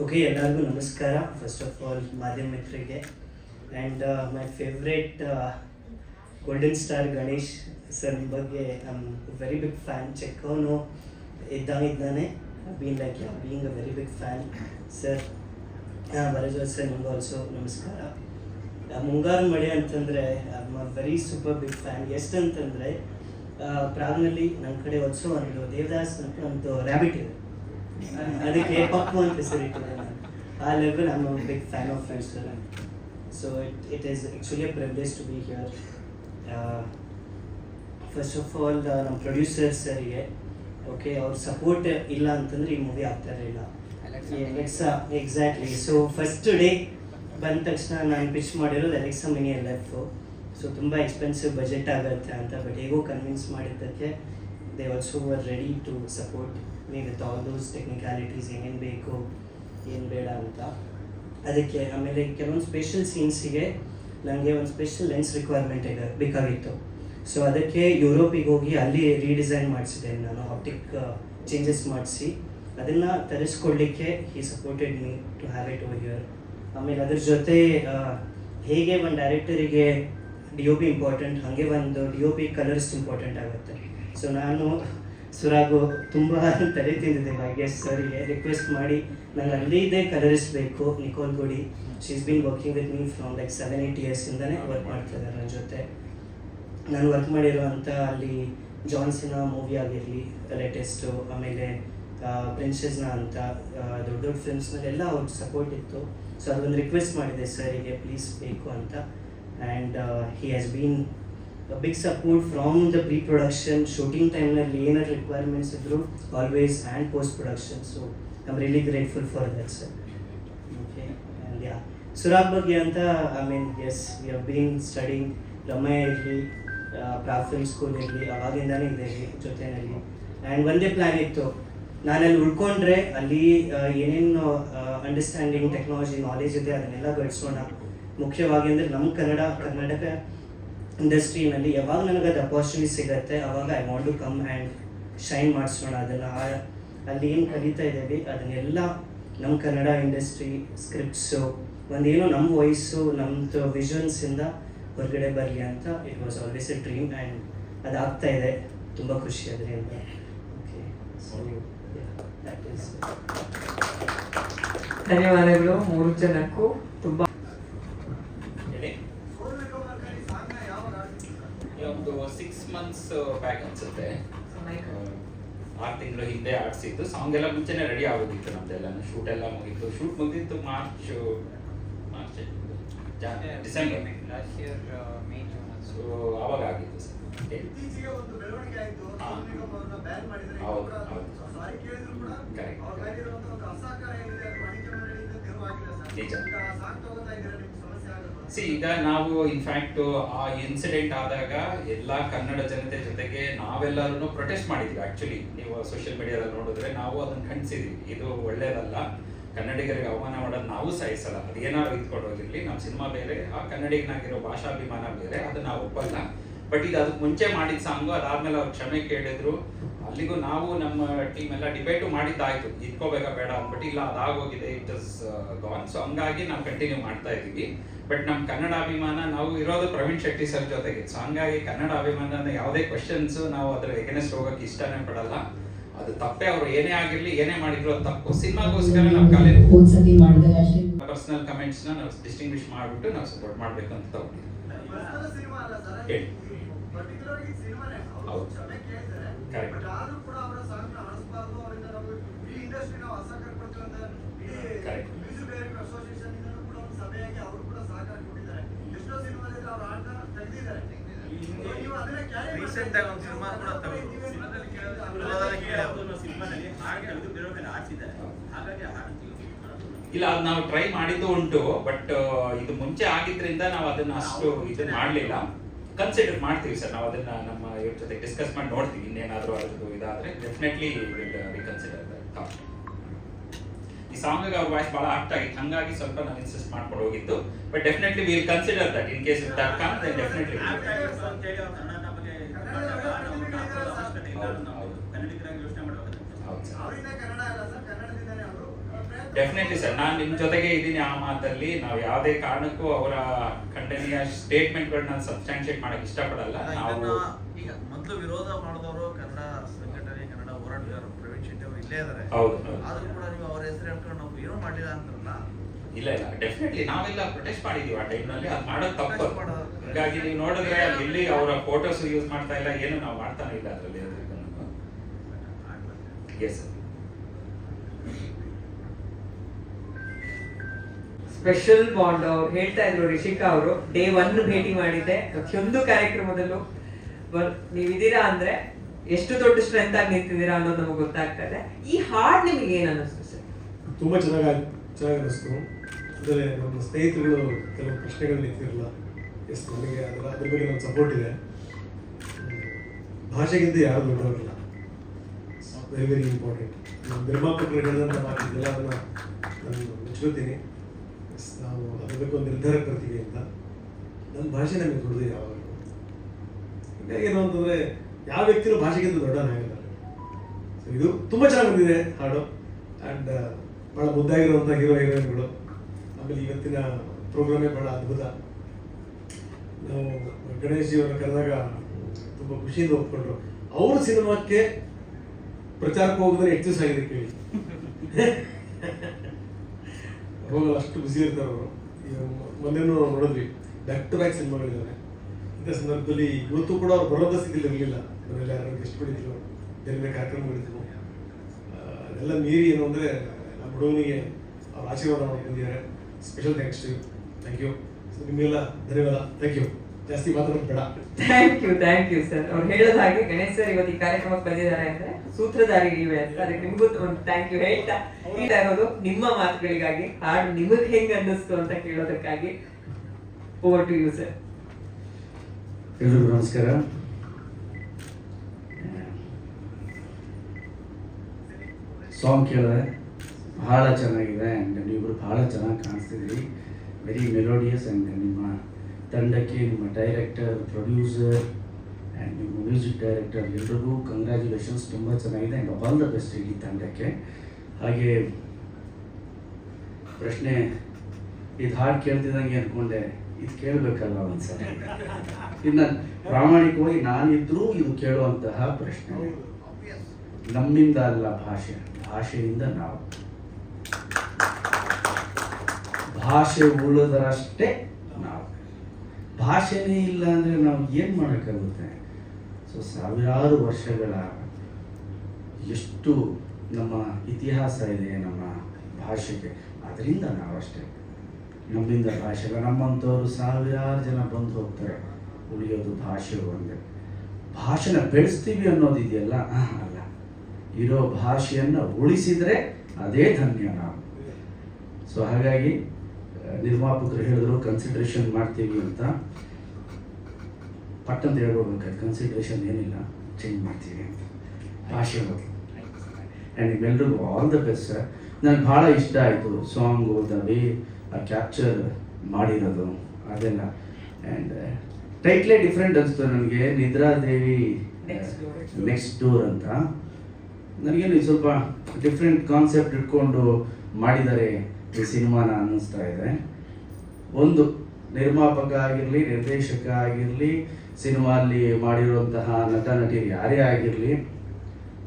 ಓಕೆ ಎಲ್ಲರಿಗೂ ನಮಸ್ಕಾರ. ಫಸ್ಟ್ ಆಫ್ ಆಲ್ ಮಾಧ್ಯಮ ಮಿತ್ರರಿಗೆ. And my favourite golden star Ganesh sir ಬಗ್ಗೆ ನಮ್ಮ ವೆರಿ ಬಿಗ್ ಫ್ಯಾನ್ ಚೆಕ್ಕವನು ಇದ್ದಾಗಿದ್ದಾನೆ been like being a very big fan sir ಬರಜೋತ್ sir ನಿಮ್ಗೆ ಆಲ್ಸೋ ನಮಸ್ಕಾರ. ಆ, ಮುಂಗಾರು ಮಳೆ ಅಂತಂದರೆ ವೆರಿ ಸೂಪರ್ ಬಿಗ್ ಫ್ಯಾನ್ ಎಷ್ಟು ಅಂತಂದರೆ ಪ್ರಾಗ್ನಲ್ಲಿ ನನ್ನ ಕಡೆ ಆಲ್ಸೋ ಒಂದು ದೇವದಾಸ್ ಅಂತ ಒಂದು ರ್ಯಾಬಿಟ್ ಇದೆ. ಅದಕ್ಕೆ ಪಪ್ಪು ಅಂತ ಸರಿ ನಾನು ಆ level I am big fan of friends so it it is actually privilege to be here first of all ನಮ್ಮ ಪ್ರೊಡ್ಯೂಸರ್ಸ್ ಸರಿಗೆ ಓಕೆ ಅವ್ರ ಸಪೋರ್ಟ್ ಇಲ್ಲ ಅಂತಂದ್ರೆ ಈ ಮೂವಿ ಆಗ್ತಾ ಇರಲಿಲ್ಲ exa exactly so first day ಬಂದ ತಕ್ಷಣ ನಾನು ಪಿಚ್ ಮಾಡಿರೋದು ಎಲೆಕ್ಸಾ ಎಲ್ ಸೊ ತುಂಬ ಎಕ್ಸ್ಪೆನ್ಸಿವ್ ಬಜೆಟ್ ಆಗುತ್ತೆ ಅಂತ ಬಟ್ ಹೇಗೋ ಕನ್ವಿನ್ಸ್ ಮಾಡಿದ್ದಕ್ಕೆ they also are ready to support me with all those technicalities ಏನೇನು ಬೇಕು, ಏನು ಬೇಡ ಅಂತ. ಅದಕ್ಕೆ ಆಮೇಲೆ ಕೆಲವೊಂದು ಸ್ಪೆಷಲ್ ಸೀನ್ಸಿಗೆ ನನಗೆ ಒಂದು ಸ್ಪೆಷಲ್ ಲೆನ್ಸ್ ರಿಕ್ವೈರ್ಮೆಂಟ್ ಬೇಕಾಗಿತ್ತು. ಸೊ ಅದಕ್ಕೆ ಯುರೋಪಿಗೆ ಹೋಗಿ ಅಲ್ಲಿ ರೀಡಿಸೈನ್ ಮಾಡಿಸಿದೆ, ನಾನು ಆಪ್ಟಿಕ್ ಚೇಂಜಸ್ ಮಾಡಿಸಿ. ಅದನ್ನು ತರಿಸ್ಕೊಳ್ಳಿಕ್ಕೆ he supported me to have it over here ಆಮೇಲೆ ಅದ್ರ ಜೊತೆ ಹೇಗೆ ಒಂದು ಡೈರೆಕ್ಟರಿಗೆ ಡಿ ಒ ಪಿ ಇಂಪಾರ್ಟೆಂಟ್ ಹಾಗೆ ಒಂದು D O P colours important ಆಗುತ್ತೆ. ಸೊ ನಾನು ಸುರಾಗು ತುಂಬ ತಲೆ ತಿಂದಿದೆ ಐ ಸರ್ಗೆ. ರಿಕ್ವೆಸ್ಟ್ ಮಾಡಿ ನಂಗೆ ಅಲ್ಲಿದ್ದೇ ಕಲರಿಸ್ಟ್ ಬೇಕು ನಿಕೋಲ್ ಗುಡಿ she's been working with me from like seven eight ಇಯರ್ಸಿಂದನೇ work ಮಾಡ್ತಾ ಇದ್ದಾರೆ ನನ್ನ ಜೊತೆ. ನಾನು ವರ್ಕ್ ಮಾಡಿರುವಂಥ ಅಲ್ಲಿ ಜಾನ್ಸಿನ ಮೂವಿ ಆಗಿರಲಿ ಲೇಟೆಸ್ಟು ಆಮೇಲೆ ಪ್ರಿನ್ಸೆಸ್ನ ಅಂತ ದೊಡ್ಡ ದೊಡ್ಡ ಫಿಲ್ಮ್ಸ್ನಲ್ಲೆಲ್ಲ ಅವ್ರಿಗೆ ಸಪೋರ್ಟ್ ಇತ್ತು. ಸೊ ಅದೊಂದು ರಿಕ್ವೆಸ್ಟ್ ಮಾಡಿದೆ ಸರಿಗೆ ಪ್ಲೀಸ್ ಬೇಕು ಅಂತ and he has been big support from the pre production shooting ಟೈಮ್ನಲ್ಲಿ ಏನಾದ್ರು ರಿಕ್ವೈರ್ಮೆಂಟ್ಸ್ ಇದ್ರು always and post production so am really grateful for that sir okay and yeah Surag ಬಗ್ಗೆ ಅಂತ I mean S V have been studying Ramaiah ಇರಲಿ ಪ್ರಾಫಿಲ್ ಸ್ಕೂಲ್ ಇರಲಿ ಅವಾಗಿಂದಾನೇ ಇದೆ, ಜೊತೆಯಲ್ಲಿ. ಆ್ಯಂಡ್ ಒಂದೇ ಪ್ಲ್ಯಾನ್ ಇತ್ತು ನಾನಲ್ಲಿ ಉಳ್ಕೊಂಡ್ರೆ ಅಲ್ಲಿ ಏನೇನು ಅಂಡರ್ಸ್ಟ್ಯಾಂಡಿಂಗ್ ಟೆಕ್ನಾಲಜಿ ನಾಲೆಜ್ ಇದೆ, ಅದನ್ನೆಲ್ಲ ಗಳಿಸೋಣ ಮುಖ್ಯವಾಗಿ ಅಂದರೆ ನಮ್ಮ ಕನ್ನಡ, ಕರ್ನಾಟಕ ಇಂಡಸ್ಟ್ರಿನಲ್ಲಿ ಯಾವಾಗ ನನಗೆ ಅದು ಅಪಾರ್ಚುನಿಟಿ ಸಿಗತ್ತೆ, ಅವಾಗ I want to come and shine ಮಾಡಿಸೋಣ ಅದನ್ನು. ಅಲ್ಲಿ ಏನು ಕಲಿತಾ ಇದ್ದೀವಿ, ಅದನ್ನೆಲ್ಲ ನಮ್ಮ ಕನ್ನಡ ಇಂಡಸ್ಟ್ರಿ ಸ್ಕ್ರಿಪ್ಟ್ಸು ಒಂದೇನೋ ನಮ್ಮ ವಾಯ್ಸು ನಮ್ಮದು ವಿಷನ್ಸಿಂದ ಹೊರಗಡೆ ಬರಲಿ ಅಂತ it was always a dream and ಅದಾಗ್ತಾ ಇದೆ. ತುಂಬ ಖುಷಿ ಅದರಿಂದ ಓಕೆ ಸೊ ದಟ್ ಈಸ್ ಧನ್ಯವಾದಗಳು ಮೂರು ಜನಕ್ಕೂ ತುಂಬಾ ಒಂದು ಸಿಕ್ಸ್ ಮಂತ್ಸ್ ಬ್ಯಾಕ್ ಅನ್ಸುತ್ತೆ. ಆರು ತಿಂಗಳು ಹಿಂದೆ ಆಡಿಸಿದ್ದು. ಸಾಂಗ್ ಎಲ್ಲ ಮುಂಚೆನೆ ರೆಡಿ ಆಗೋದಿತ್ತು ನಮ್ದೆಲ್ಲ ಶೂಟ್ ಎಲ್ಲ ಮುಗಿತ್ತು ಶೂಟ್ ಮುಗಿದಿತ್ತು ಮಾರ್ಚ್ ಮಾರ್ಚ್ ಡಿಸೆಂಬರ್ ಸೊ ಅವಾಗ ಆಗಿತ್ತು ಸರ್. ಇತ್ತೀಚೆಗೆ ಒಂದು ಬೆಳವಣಿಗೆ ಆಯಿತು. ಹಾ. ಸೋನು ನಿಗಮ್ ಅವ್ರನ್ನ ಬ್ಯಾನ್ ಮಾಡಿದ್ದಾರೆ ಹೌದು, ಹೌದು. ಈಗ ಸಿ ಈಗ ನಾವು ಇನ್ಫ್ಯಾಕ್ಟ್ ಆ ಇನ್ಸಿಡೆಂಟ್ ಆದಾಗ ಎಲ್ಲ ಕನ್ನಡ ಜನತೆ ಜೊತೆಗೆ ನಾವೆಲ್ಲರೂ ಪ್ರೊಟೆಸ್ಟ್ ಮಾಡಿದ್ವಿ ಆಕ್ಚುಲಿ ನೀವು ಸೋಷಿಯಲ್ ಮೀಡಿಯಾದಲ್ಲಿ ನೋಡಿದ್ರೆ ನಾವು ಅದನ್ನ ಖಂಡಿಸಿದ್ವಿ. ಇದು ಒಳ್ಳೇದಲ್ಲ. ಕನ್ನಡಿಗರಿಗೆ ಅವಮಾನ ಮಾಡೋದು ನಾವು ಸಹಿಸಲ್ಲ. ಅದೇನಾದ್ರು ಇದ್ಕೊಂಡು ಹೋಗಿರ್ಲಿ ನಮ್ಮ ಸಿನಿಮಾ ಬೇರೆ ಆ ಕನ್ನಡಿಗನಾಗಿರೋ ಭಾಷಾಭಿಮಾನ ಬೇರೆ ಅದು ನಾವು ಒಪ್ಪಲ್ಲ. ಬಟ್ ಇದು ಅದಕ್ಕೆ ಮುಂಚೆ ಮಾಡಿದ ಸಾಂಗು ಅದಾದ್ಮೇಲೆ ಅವ್ರು ಕ್ಷಮೆ ಕೇಳಿದ್ರು. ಅಲ್ಲಿಗೂ ನಾವು ನಮ್ಮ ಟೀಮ್ ಎಲ್ಲ ಡಿಬೇಟು ಮಾಡಿದ್ದಾಯ್ತು. ಇಟ್ಕೋಬೇಕಾ ಬೇಡ ಅಂದ್ಬಿಟ್ಟು ಇಲ್ಲ ಅದಾಗೋಗಿದೆ ಇಟ್ ಇಸ್ ಗಾನ್ ಸೊ ಹಂಗಾಗಿ ನಾವು ಕಂಟಿನ್ಯೂ ಮಾಡ್ತಾ ಇದೀವಿ ಬಟ್ ನಮ್ಮ ಕನ್ನಡ ಅಭಿಮಾನ ನಾವು ಇರೋದು ಪ್ರವೀಣ್ ಶೆಟ್ಟಿ ಸರ್ ಜೊತೆಗೆ. ಸೊ ಹಂಗಾಗಿ ಕನ್ನಡ ಅಭಿಮಾನನ ಯಾವುದೇ ಕ್ವಶನ್ಸ್ ನಾವು ಅದ್ರ ಎಗನೆಸ್ಟ್ ಹೋಗಕ್ಕೆ ಇಷ್ಟನೇ ಪಡಲ್ಲ. ಅದು ತಪ್ಪೇ ಅವ್ರು ಏನೇ ಆಗಿರ್ಲಿ ಏನೇ ಮಾಡಿದ್ರು ಅದು ತಪ್ಪು. ಸಿನಿಮಾಗೋಸ್ಕರ ನಾವು ಕಾಲೇಜ್ ಪರ್ಸನಲ್ ಕಮೆಂಟ್ಸ್ನ ನಾವು ಡಿಸ್ಟಿಂಗ್ವಿಶ್ ಮಾಡ್ಬಿಟ್ಟು ನಾವು ಸಪೋರ್ಟ್ ಮಾಡ್ಬೇಕು ಅಂತ ತಗೊಂಡಿದ್ದೀವಿ ಹೌದು. ರೀಸೆಂಟ್ ಆಗಿ ಒಂದು ಸಿನಿಮಾ ಕೂಡ ಇಲ್ಲ ಅದು ನಾವು ಟ್ರೈ ಮಾಡಿದ್ದು ಉಂಟು ಬಟ್ ಇದು ಮುಂಚೆ ಆಗಿದ್ರಿಂದ ನಾವು ಅದನ್ನ ಅಷ್ಟು ಇದು ಮಾಡಲಿಲ್ಲ. ಕನ್ಸಿಡರ್ ಮಾಡ್ತೀವಿ ಸರ್ ನಾವು ಅದನ್ನ ನಮ್ಮ ಇವ್ರ ಜೊತೆ ಡಿಸ್ಕಸ್ ಮಾಡಿ ನೋಡ್ತೀವಿ ಇನ್ನೇನಾದ್ರೂ ಅದ್ರದ್ದು ಇದಾದ್ರೆ ಡೆಫಿನೆಟ್ಲಿ ರಿಕನ್ಸಿಡರ್ ಈ ಸಾಂಗ್ ಅವ್ರ ವಾಯ್ಸ್ ಬಹಳ ಆಕ್ಟ್ ಆಗಿತ್ತು ಹಂಗಾಗಿ ಸ್ವಲ್ಪ ನಾವು ಇನ್ಸಿಸ್ಟ್ ಮಾಡ್ಕೊಂಡು ಹೋಗಿತ್ತು but definitely will consider that in case if that come then definitely sir. ಅಂತೇಳಿ ಡೆಫಿನೆಟ್ಲಿ ಸರ್ ನಾನು ನಿಮ್ಮ ಜೊತೆಗೆ ಇದ್ದೀನಿ ಆ ಮಾತಲ್ಲಿ. ನಾವು ಯಾವುದೇ ಕಾರಣಕ್ಕೂ ಅವರ ಖಂಡನೀಯ ಸ್ಟೇಟ್ಮೆಂಟ್ಗಳನ್ನ ಸಬ್ಸ್ಟಾನ್ಶಿಯೇಟ್ ಮಾಡಕ್ ಇಷ್ಟಪಡಲ್ಲ. ನಾವು ಈಗ ಮೊದಲು ವಿರೋಧ ಮಾಡಿದವರು ಕನ್ನಡ ಸಂಘಟನೆ ಕನ್ನಡ ಹೋರಾಟಗಾರರು ಪ್ರವೀಣ್ ಶೆಟ್ಟಿ ಅವರು ಇಲ್ಲೇ ಇದ್ದಾರೆ. ಆದ್ರೂ ಕೂಡ ನೀವು ಅವ್ರ ಹೆಸರು ಹೇಳ್ಕೊಂಡು ನಾವು ಏನೂ ಮಾಡಲಿಲ್ಲ ಅಂತಾರಲ್ಲ ಇಲ್ಲ ಇಲ್ಲ. ಡೆಫಿನೆಟ್ಲಿ ನಾವೆಲ್ಲ ಪ್ರೊಟೆಸ್ಟ್ ಮಾಡಿದೀವಿ ಆ ಟೈಮ್ನಲ್ಲಿ ಅದು ಮಾಡೋದು ತಪ್ಪು. ಹಾಗಾಗಿ ನೀವು ನೋಡಿದ್ರೆ ಇಲ್ಲಿ ಅವರ ಫೋಟೋಸ್ ಯೂಸ್ ಮಾಡ್ತಾ ಇಲ್ಲ ಏನು ನಾವು ಮಾಡ್ತಾನೆ ಇಲ್ಲ ಅದರಲ್ಲಿ. ಎಸ್ ಸರ್ ಸ್ಪೆಷಲ್ ಬಾಂಡ್ ಅವ್ರು ಹೇಳ್ತಾ ಇದ್ರು ರಿಷಿಕಾ ಅವರು. ಡೇ ಒನ್ ಭೇಟಿ ಮಾಡಿದ್ದೆ. ಪ್ರತಿಯೊಂದು ಕಾರ್ಯಕ್ರಮದಲ್ಲೂ ನೀವಿದ್ದೀರಾ ಅಂದ್ರೆ ಎಷ್ಟು ದೊಡ್ಡ ಸ್ಟ್ರೆಂತ್ ಆಗಿ ನಿಂತಿದ್ದೀರಾ ಅನ್ನೋದು ನಮಗೆ ಗೊತ್ತಾಗ್ತದೆ ಈ ಹಾಡ್ ನಿಮಗೆ ಏನ್ ಅನಿಸ್ತು ಸರ್? ತುಂಬಾ ಚೆನ್ನಾಗಿ ಚೆನ್ನಾಗಿ ಅನಿಸ್ತು ಅಂದರೆ ನಮ್ಮ ಸ್ನೇಹಿತರುಗಳು ಕೆಲವು ಪ್ರಶ್ನೆಗಳು ನಿಂತಿರಲ್ಲ. ಎಸ್ ನನಗೆ ಅದರ, ಅದ್ರ ಬಗ್ಗೆ ನನ್ನ ಸಪೋರ್ಟ್ ಇದೆ. ಭಾಷೆಗಿಂತ ಯಾರು ದೊಡ್ಡವರಲ್ಲ. ವೆರಿ ವೆರಿ ಇಂಪಾರ್ಟೆಂಟ್ ನಮ್ಮ ನಿರ್ಮಾಪಕರು ಹೇಳಿದಂಥ ಮಾತಿದ್ದೆಲ್ಲ ಅದನ್ನು ನಾನು ಮೆಚ್ಕೋತೀನಿ ನಾವು ಅದ್ರ ಬಗ್ಗೆ ಒಂದು ಬರ್ತೀವಿ ಅಂತ. ನನ್ನ ಭಾಷೆ ನಮಗೆ ದೊಡ್ಡದು ಯಾವಾಗಲೂ. ಹೀಗಾಗಿ ಏನು ಅಂತಂದರೆ ಯಾವ ವ್ಯಕ್ತಿನೂ ಭಾಷೆಗಿಂತ ದೊಡ್ಡವನಾಗಿಲ್ಲ. ಸೊ ಇದು ತುಂಬ ಚೆನ್ನಾಗಿ ಬಂದಿದೆ, ಹಾಡು. ಆ್ಯಂಡ್ ಭಾಳ ಮುದ್ದಾಗಿರುವಂಥ ಹೀರೋ ಹೀರೋಯಿನ್ಗಳು. ಆಮೇಲೆ ಇವತ್ತಿನ ಪ್ರೋಗ್ರಾಮೇ ಭಾಳ ಅದ್ಭುತ. ನಾವು ಗಣೇಶ್ ಜಿಯವರನ್ನ ಕರೆದಾಗ ತುಂಬ ಖುಷಿಯಿಂದ ಒಪ್ಕೊಂಡ್ರು. ಅವ್ರ ಸಿನಿಮಾಕ್ಕೆ ಪ್ರಚಾರಕ್ಕೆ ಹೋಗಿದ್ರೆ ದಿವಸ ಆಗಿದೆ ಕೇಳಿ? ಹೋಗಲ್ಲ ಅಷ್ಟು ಬ್ಯುಸಿ ಇರ್ತಾರೆ ಅವರು. ಈಗ ನಾವು ನೋಡಿದ್ವಿ. ಬ್ಯಾಕ್ ಟು ಬ್ಯಾಕ್ ಸಿನಿಮಾಗಳಿದ್ದಾರೆ ಇಂಥ ಸಂದರ್ಭದಲ್ಲಿ ಇವತ್ತು ಕೂಡ ಅವ್ರು ಬರೋದ ಸ್ಥಿತಿಲಿ ಇರಲಿಲ್ಲ. ಮನೇಲಿ ಯಾರು ಗೆಸ್ಟ್ ಬಿಡಿದ್ರು ಬೇರೆ ಬೇರೆ ಮಾಡಿದ್ರು. ಆ, ಅದೆಲ್ಲ ಮೀರಿ ಏನು ಅಂದರೆ ನಮ್ಮ ಹುಡುಗನಿಗೆ ಅವ್ರ ಆಶೀರ್ವಾದ ಮಾಡಿ ಬಂದಿದ್ದಾರೆ special thanks to you thank you ನಿಮಗೆಲ್ಲ ಧನ್ಯವಾದ. ಥ್ಯಾಂಕ್ ಯು ಜಾಸ್ತಿ ಮಾತಾಡೋದು ಬೇಡ. Thank you thank you sir ಅವ್ರು ಹೇಳೋದ ಹಾಗೆ ಗಣೇಶ್ ಸರ್ ಇವತ್ತು ಈ ಕಾರ್ಯಕ್ರಮಕ್ಕೆ ಬಂದಿದ್ದಾರೆ ಅಂದ್ರೆ ಸೂತ್ರಧಾರಿ ನೀವೇ ಅಂತ. ಅದಕ್ಕೆ ನಿಮಗೂ ಒಂದು ಥ್ಯಾಂಕ್ ಯು ಹೇಳ್ತಾ ಹೇಳ್ತಾ ಇರೋದು ನಿಮ್ಮ ಮಾತುಗಳಿಗಾಗಿ ಹಾಡು ನಿಮಗೆ ಹೆಂಗ್ ಅನ್ನಿಸ್ತು ಅಂತ ಕೇಳೋದಕ್ಕಾಗಿ ಓವರ್ ಟು ಯು ಸರ್ ಎಲ್ರಿಗೂ ನಮಸ್ಕಾರ. ಸಾಂಗ್ ಕೇಳಿದೆ ಬಹಳ ಚೆನ್ನಾಗಿದೆ. ಆ್ಯಂಡ್ ನೀವಿಬ್ಬರು ಬಹಳ ಚೆನ್ನಾಗಿ ಕಾಣಿಸ್ತಿದ್ರಿ ವೆರಿ ಮೆಲೋಡಿಯಸ್ ಆ್ಯಂಡ್ ನಿಮ್ಮ ತಂಡಕ್ಕೆ ನಿಮ್ಮ ಡೈರೆಕ್ಟರ್ ಪ್ರೊಡ್ಯೂಸರ್ ಆ್ಯಂಡ್ ನಿಮ್ಮ ಮ್ಯೂಸಿಕ್ ಡೈರೆಕ್ಟರ್ ಎಲ್ರಿಗೂ ಕಂಗ್ರ್ಯಾಚುಲೇಷನ್ಸ್ ತುಂಬ ಚೆನ್ನಾಗಿದೆ. ಆ್ಯಂಡ್ ಆಲ್ ದ ಬೆಸ್ಟ್ ಇಡೀ ತಂಡಕ್ಕೆ. ಹಾಗೆ ಪ್ರಶ್ನೆ ಇದು ಹಾಡು ಕೇಳ್ತಿದ್ದಂಗೆ ಅಂದ್ಕೊಂಡೆ ಇದು ಕೇಳಬೇಕಲ್ಲ ಒಂದ್ಸಲ ಇನ್ನು ಪ್ರಾಮಾಣಿಕವಾಗಿ ನಾನಿದ್ರೂ ಇದು ಕೇಳುವಂತಹ ಪ್ರಶ್ನೆ. ನಮ್ಮಿಂದ ಅಲ್ಲ ಭಾಷೆ. ಭಾಷೆಯಿಂದ ನಾವು. ಭಾಷೆ ಉಳಿದರಷ್ಟೇ ಭಾಷೆನೇ ಇಲ್ಲ ಅಂದರೆ ನಾವು ಏನು ಮಾಡೋಕ್ಕಾಗುತ್ತೆ ಸೊ ಸಾವಿರಾರು ವರ್ಷಗಳ ಎಷ್ಟು ನಮ್ಮ ಇತಿಹಾಸ ಇದೆ ನಮ್ಮ ಭಾಷೆಗೆ. ಅದರಿಂದ ನಾವಷ್ಟೇ. ನಮ್ಮಿಂದ ಭಾಷೆ ಅಲ್ಲ ನಮ್ಮಂಥವ್ರು ಸಾವಿರಾರು ಜನ ಬಂದು ಹೋಗ್ತಾರೆ. ಉಳಿಯೋದು ಭಾಷೆ ಒಂದೇ. ಭಾಷೆನ ಬೆಳೆಸ್ತೀವಿ ಅನ್ನೋದಿದೆಯಲ್ಲ ಅಲ್ಲ. ಇರೋ ಭಾಷೆಯನ್ನು ಉಳಿಸಿದರೆ ಅದೇ ಧನ್ಯ ನಾವು. ಸೊ ಹಾಗಾಗಿ ನಿರ್ಮಾಪಕರು ಹೇಳಿದ್ರು ಕನ್ಸಿಡ್ರೇಷನ್ ಮಾಡ್ತೀವಿ ಅಂತ. ಪಟ್ಟಂತ ಹೇಳ್ಬೋದು ಕನ್ಸಿಡ್ರೇಷನ್ ಏನಿಲ್ಲ ಚೇಂಜ್ ಮಾಡ್ತೀವಿ ಅಂತ. ಭಾಷೆ ಬಗ್ಗೆ. ಆ್ಯಂಡ್ ನಿಮ್ಮೆಲ್ರಿಗೂ ಆಲ್ ದ ಬೆಸ್ಟ್ ಸರ್ ನನಗೆ ಭಾಳ ಇಷ್ಟ ಆಯಿತು ಸಾಂಗ್ ದ ವೇ ಆ ಕ್ಯಾಪ್ಚರ್ ಮಾಡಿರೋದು ಅದೆಲ್ಲ. ಆ್ಯಂಡ್ ಟೈಟ್ಲೇ ಡಿಫ್ರೆಂಟ್ ಅನಿಸ್ತು ನನಗೆ ನಿದ್ರಾದೇವಿ ನೆಕ್ಸ್ಟ್ ಡೋರ್ ಅಂತ. ನನಗೇನು ಸ್ವಲ್ಪ ಡಿಫ್ರೆಂಟ್ ಕಾನ್ಸೆಪ್ಟ್ ಇಟ್ಕೊಂಡು ಮಾಡಿದ್ದಾರೆ. ಈ ಸಿನಿಮಾನ ಅನ್ನಿಸ್ತಾ ಇದೆ. ಒಂದು ನಿರ್ಮಾಪಕ ಆಗಿರಲಿ, ನಿರ್ದೇಶಕ ಆಗಿರಲಿ, ಸಿನಿಮಾಲ್ಲಿ ಮಾಡಿರುವಂತಹ ನಟ ನಟಿಯರು ಯಾರೇ ಆಗಿರಲಿ,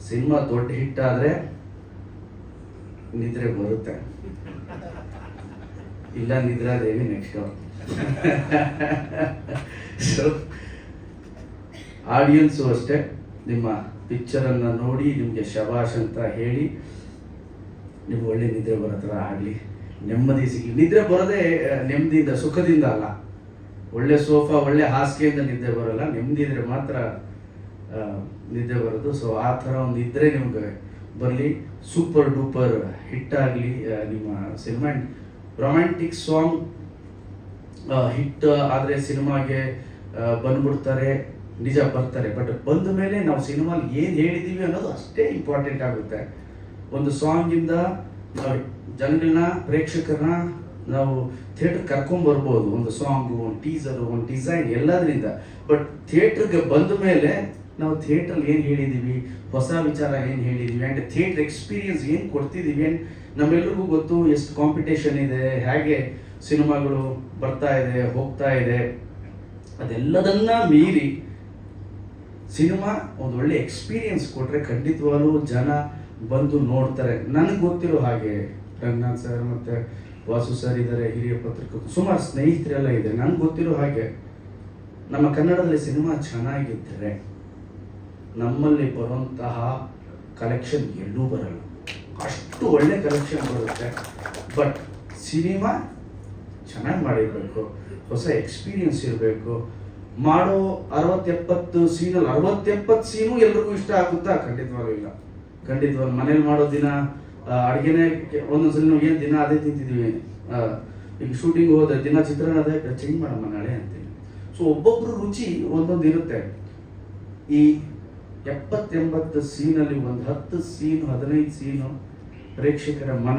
ಸಿನಿಮಾ ದೊಡ್ಡ ಹಿಟ್ಟಾದರೆ ನಿದ್ರೆ ಬರುತ್ತೆ. ಇಲ್ಲ ನಿದ್ರಾದೇವಿ ನೆಕ್ಸ್ಟ್ ಸೊ ಆಡಿಯನ್ಸು ಅಷ್ಟೇ. ನಿಮ್ಮ ಪಿಕ್ಚರನ್ನು ನೋಡಿ, ನಿಮಗೆ ಶಬಾಷ್ ಅಂತ ಹೇಳಿ, ನಿಮ್ಗೆ ಒಳ್ಳೆ ನಿದ್ರೆ ಬರೋ ಥರ ಆಗಲಿ. ನೆಮ್ಮದಿ ಸಿಗಲಿ. ನಿದ್ರೆ ಬರೋದೇ ನೆಮ್ಮದಿಯಿಂದ, ಸುಖದಿಂದ ಅಲ್ಲ. ಒಳ್ಳೆ ಸೋಫಾ, ಒಳ್ಳೆ ಹಾಸಿಗೆಯಿಂದ ನಿದ್ದೆ ಬರೋಲ್ಲ. ನೆಮ್ಮದಿ ಇದ್ರೆ ಮಾತ್ರ ನಿದ್ದೆ ಬರೋದು. ಸೊ ಆ ಥರ ಒಂದು ಇದ್ದರೆ ನಿಮ್ಗೆ ಬರಲಿ. ಸೂಪರ್ ಡೂಪರ್ ಹಿಟ್ ಆಗಲಿ ನಿಮ್ಮ ಸಿನಿಮಾ ರೊಮ್ಯಾಂಟಿಕ್ ಸಾಂಗ್ ಹಿಟ್ ಆದರೆ ಸಿನಿಮಾಗೆ ಬಂದ್ಬಿಡ್ತಾರೆ. ನಿಜ ಬರ್ತಾರೆ. ಬಟ್ ಬಂದ ಮೇಲೆ ನಾವು ಸಿನಿಮಾಲಿ ಏನು ಹೇಳಿದ್ದೀವಿ ಅನ್ನೋದು ಅಷ್ಟೇ ಇಂಪಾರ್ಟೆಂಟ್ ಆಗುತ್ತೆ. ಒಂದು ಸಾಂಗಿಂದ ನಾವು ಜನಗಳನ್ನ ಪ್ರೇಕ್ಷಕರನ್ನ ನಾವು ಥಿಯೇಟರ್ ಕರ್ಕೊಂಬರ್ಬೋದು ಒಂದು ಸಾಂಗು, ಒಂದು ಟೀಸರು, ಒಂದು ಡಿಸೈನ್ ಎಲ್ಲದರಿಂದ. ಬಟ್ ಥಿಯೇಟ್ರಿಗೆ ಬಂದ ಮೇಲೆ ನಾವು ಥಿಯೇಟ್ರಲ್ಲಿ ಏನು ಹೇಳಿದ್ದೀವಿ ಹೊಸ ವಿಚಾರ ಏನು ಹೇಳಿದ್ದೀವಿ ಆ್ಯಂಡ್ ಥಿಯೇಟ್ರ್ ಎಕ್ಸ್ಪೀರಿಯನ್ಸ್ ಏನು ಕೊಡ್ತಿದ್ದೀವಿ ಆ್ಯಂಡ್ ನಮ್ಮೆಲ್ರಿಗೂ ಗೊತ್ತು ಎಷ್ಟು ಕಾಂಪಿಟೇಷನ್ ಇದೆ, ಹೇಗೆ ಸಿನಿಮಾಗಳು ಬರ್ತಾ ಇದೆ, ಹೋಗ್ತಾ ಇದೆ. ಅದೆಲ್ಲದನ್ನ ಮೀರಿ ಸಿನಿಮಾ ಒಂದು ಒಳ್ಳೆ ಎಕ್ಸ್ಪೀರಿಯನ್ಸ್ ಕೊಟ್ಟರೆ ಖಂಡಿತವಾಗ್ಲೂ ಜನ ಬಂದು ನೋಡ್ತಾರೆ. ನನಗೆ ಗೊತ್ತಿರೋ ಹಾಗೆ ರಂಗನಾಥ್ ಸರ್ ಮತ್ತು ವಾಸು ಸರ್ ಇದ್ದಾರೆ ಹಿರಿಯ ಪತ್ರಕರ್ತರು ಸುಮಾರು ಸ್ನೇಹಿತರೆಲ್ಲ ಇದೆ. ನನಗೆ ಗೊತ್ತಿರೋ ಹಾಗೆ ನಮ್ಮ ಕನ್ನಡದಲ್ಲಿ ಸಿನಿಮಾ ಚೆನ್ನಾಗಿದ್ದರೆ ನಮ್ಮಲ್ಲಿ ಬರುವಂತಹ ಕಲೆಕ್ಷನ್ ಎಲ್ಲೂ ಬರಲ್ಲ. ಅಷ್ಟು ಒಳ್ಳೆ ಕಲೆಕ್ಷನ್ ಬರುತ್ತೆ. ಬಟ್ ಸಿನಿಮಾ ಚೆನ್ನಾಗಿ ಮಾಡಿರಬೇಕು. ಹೊಸ ಎಕ್ಸ್ಪೀರಿಯನ್ಸ್ ಇರಬೇಕು. ಮಾಡೋ ಅರವತ್ತೆಪ್ಪತ್ತು ಸೀನಲ್ಲಿ ಅರವತ್ತೆಪ್ಪತ್ತು ಸೀನು ಎಲ್ರಿಗೂ ಇಷ್ಟ ಆಗುತ್ತಾ? ಖಂಡಿತವಾಗ್ಲೂ ಇಲ್ಲ. ಖಂಡಿತವಾಗ್ಲೂ. ಮನೇಲಿ ಮಾಡೋ ದಿನ ಅಡುಗೆನೇ ಒಂದೊಂದ್ಸಲ ನಾವು ಏನು ದಿನ ಅದೇ ತಿಂತಿದ್ವಿ ಈಗ ಶೂಟಿಂಗ್ ಹೋದ ದಿನ ಚಿತ್ರಾನ್ನ ಅದೇ ಚೇಂಜ್ ಮಾಡಮ್ಮ ನಾಳೆ ಅಂತೀನಿ ಸೊ ಒಬ್ಬೊಬ್ರು ರುಚಿ ಒಂದೊಂದು ಇರುತ್ತೆ. ಈ ಎಪ್ಪತ್ತೆಂಬತ್ತು ಸೀನಲ್ಲಿ ಒಂದು ಹತ್ತು ಸೀನು, ಹದಿನೈದು ಸೀನು ಪ್ರೇಕ್ಷಕರ ಮನ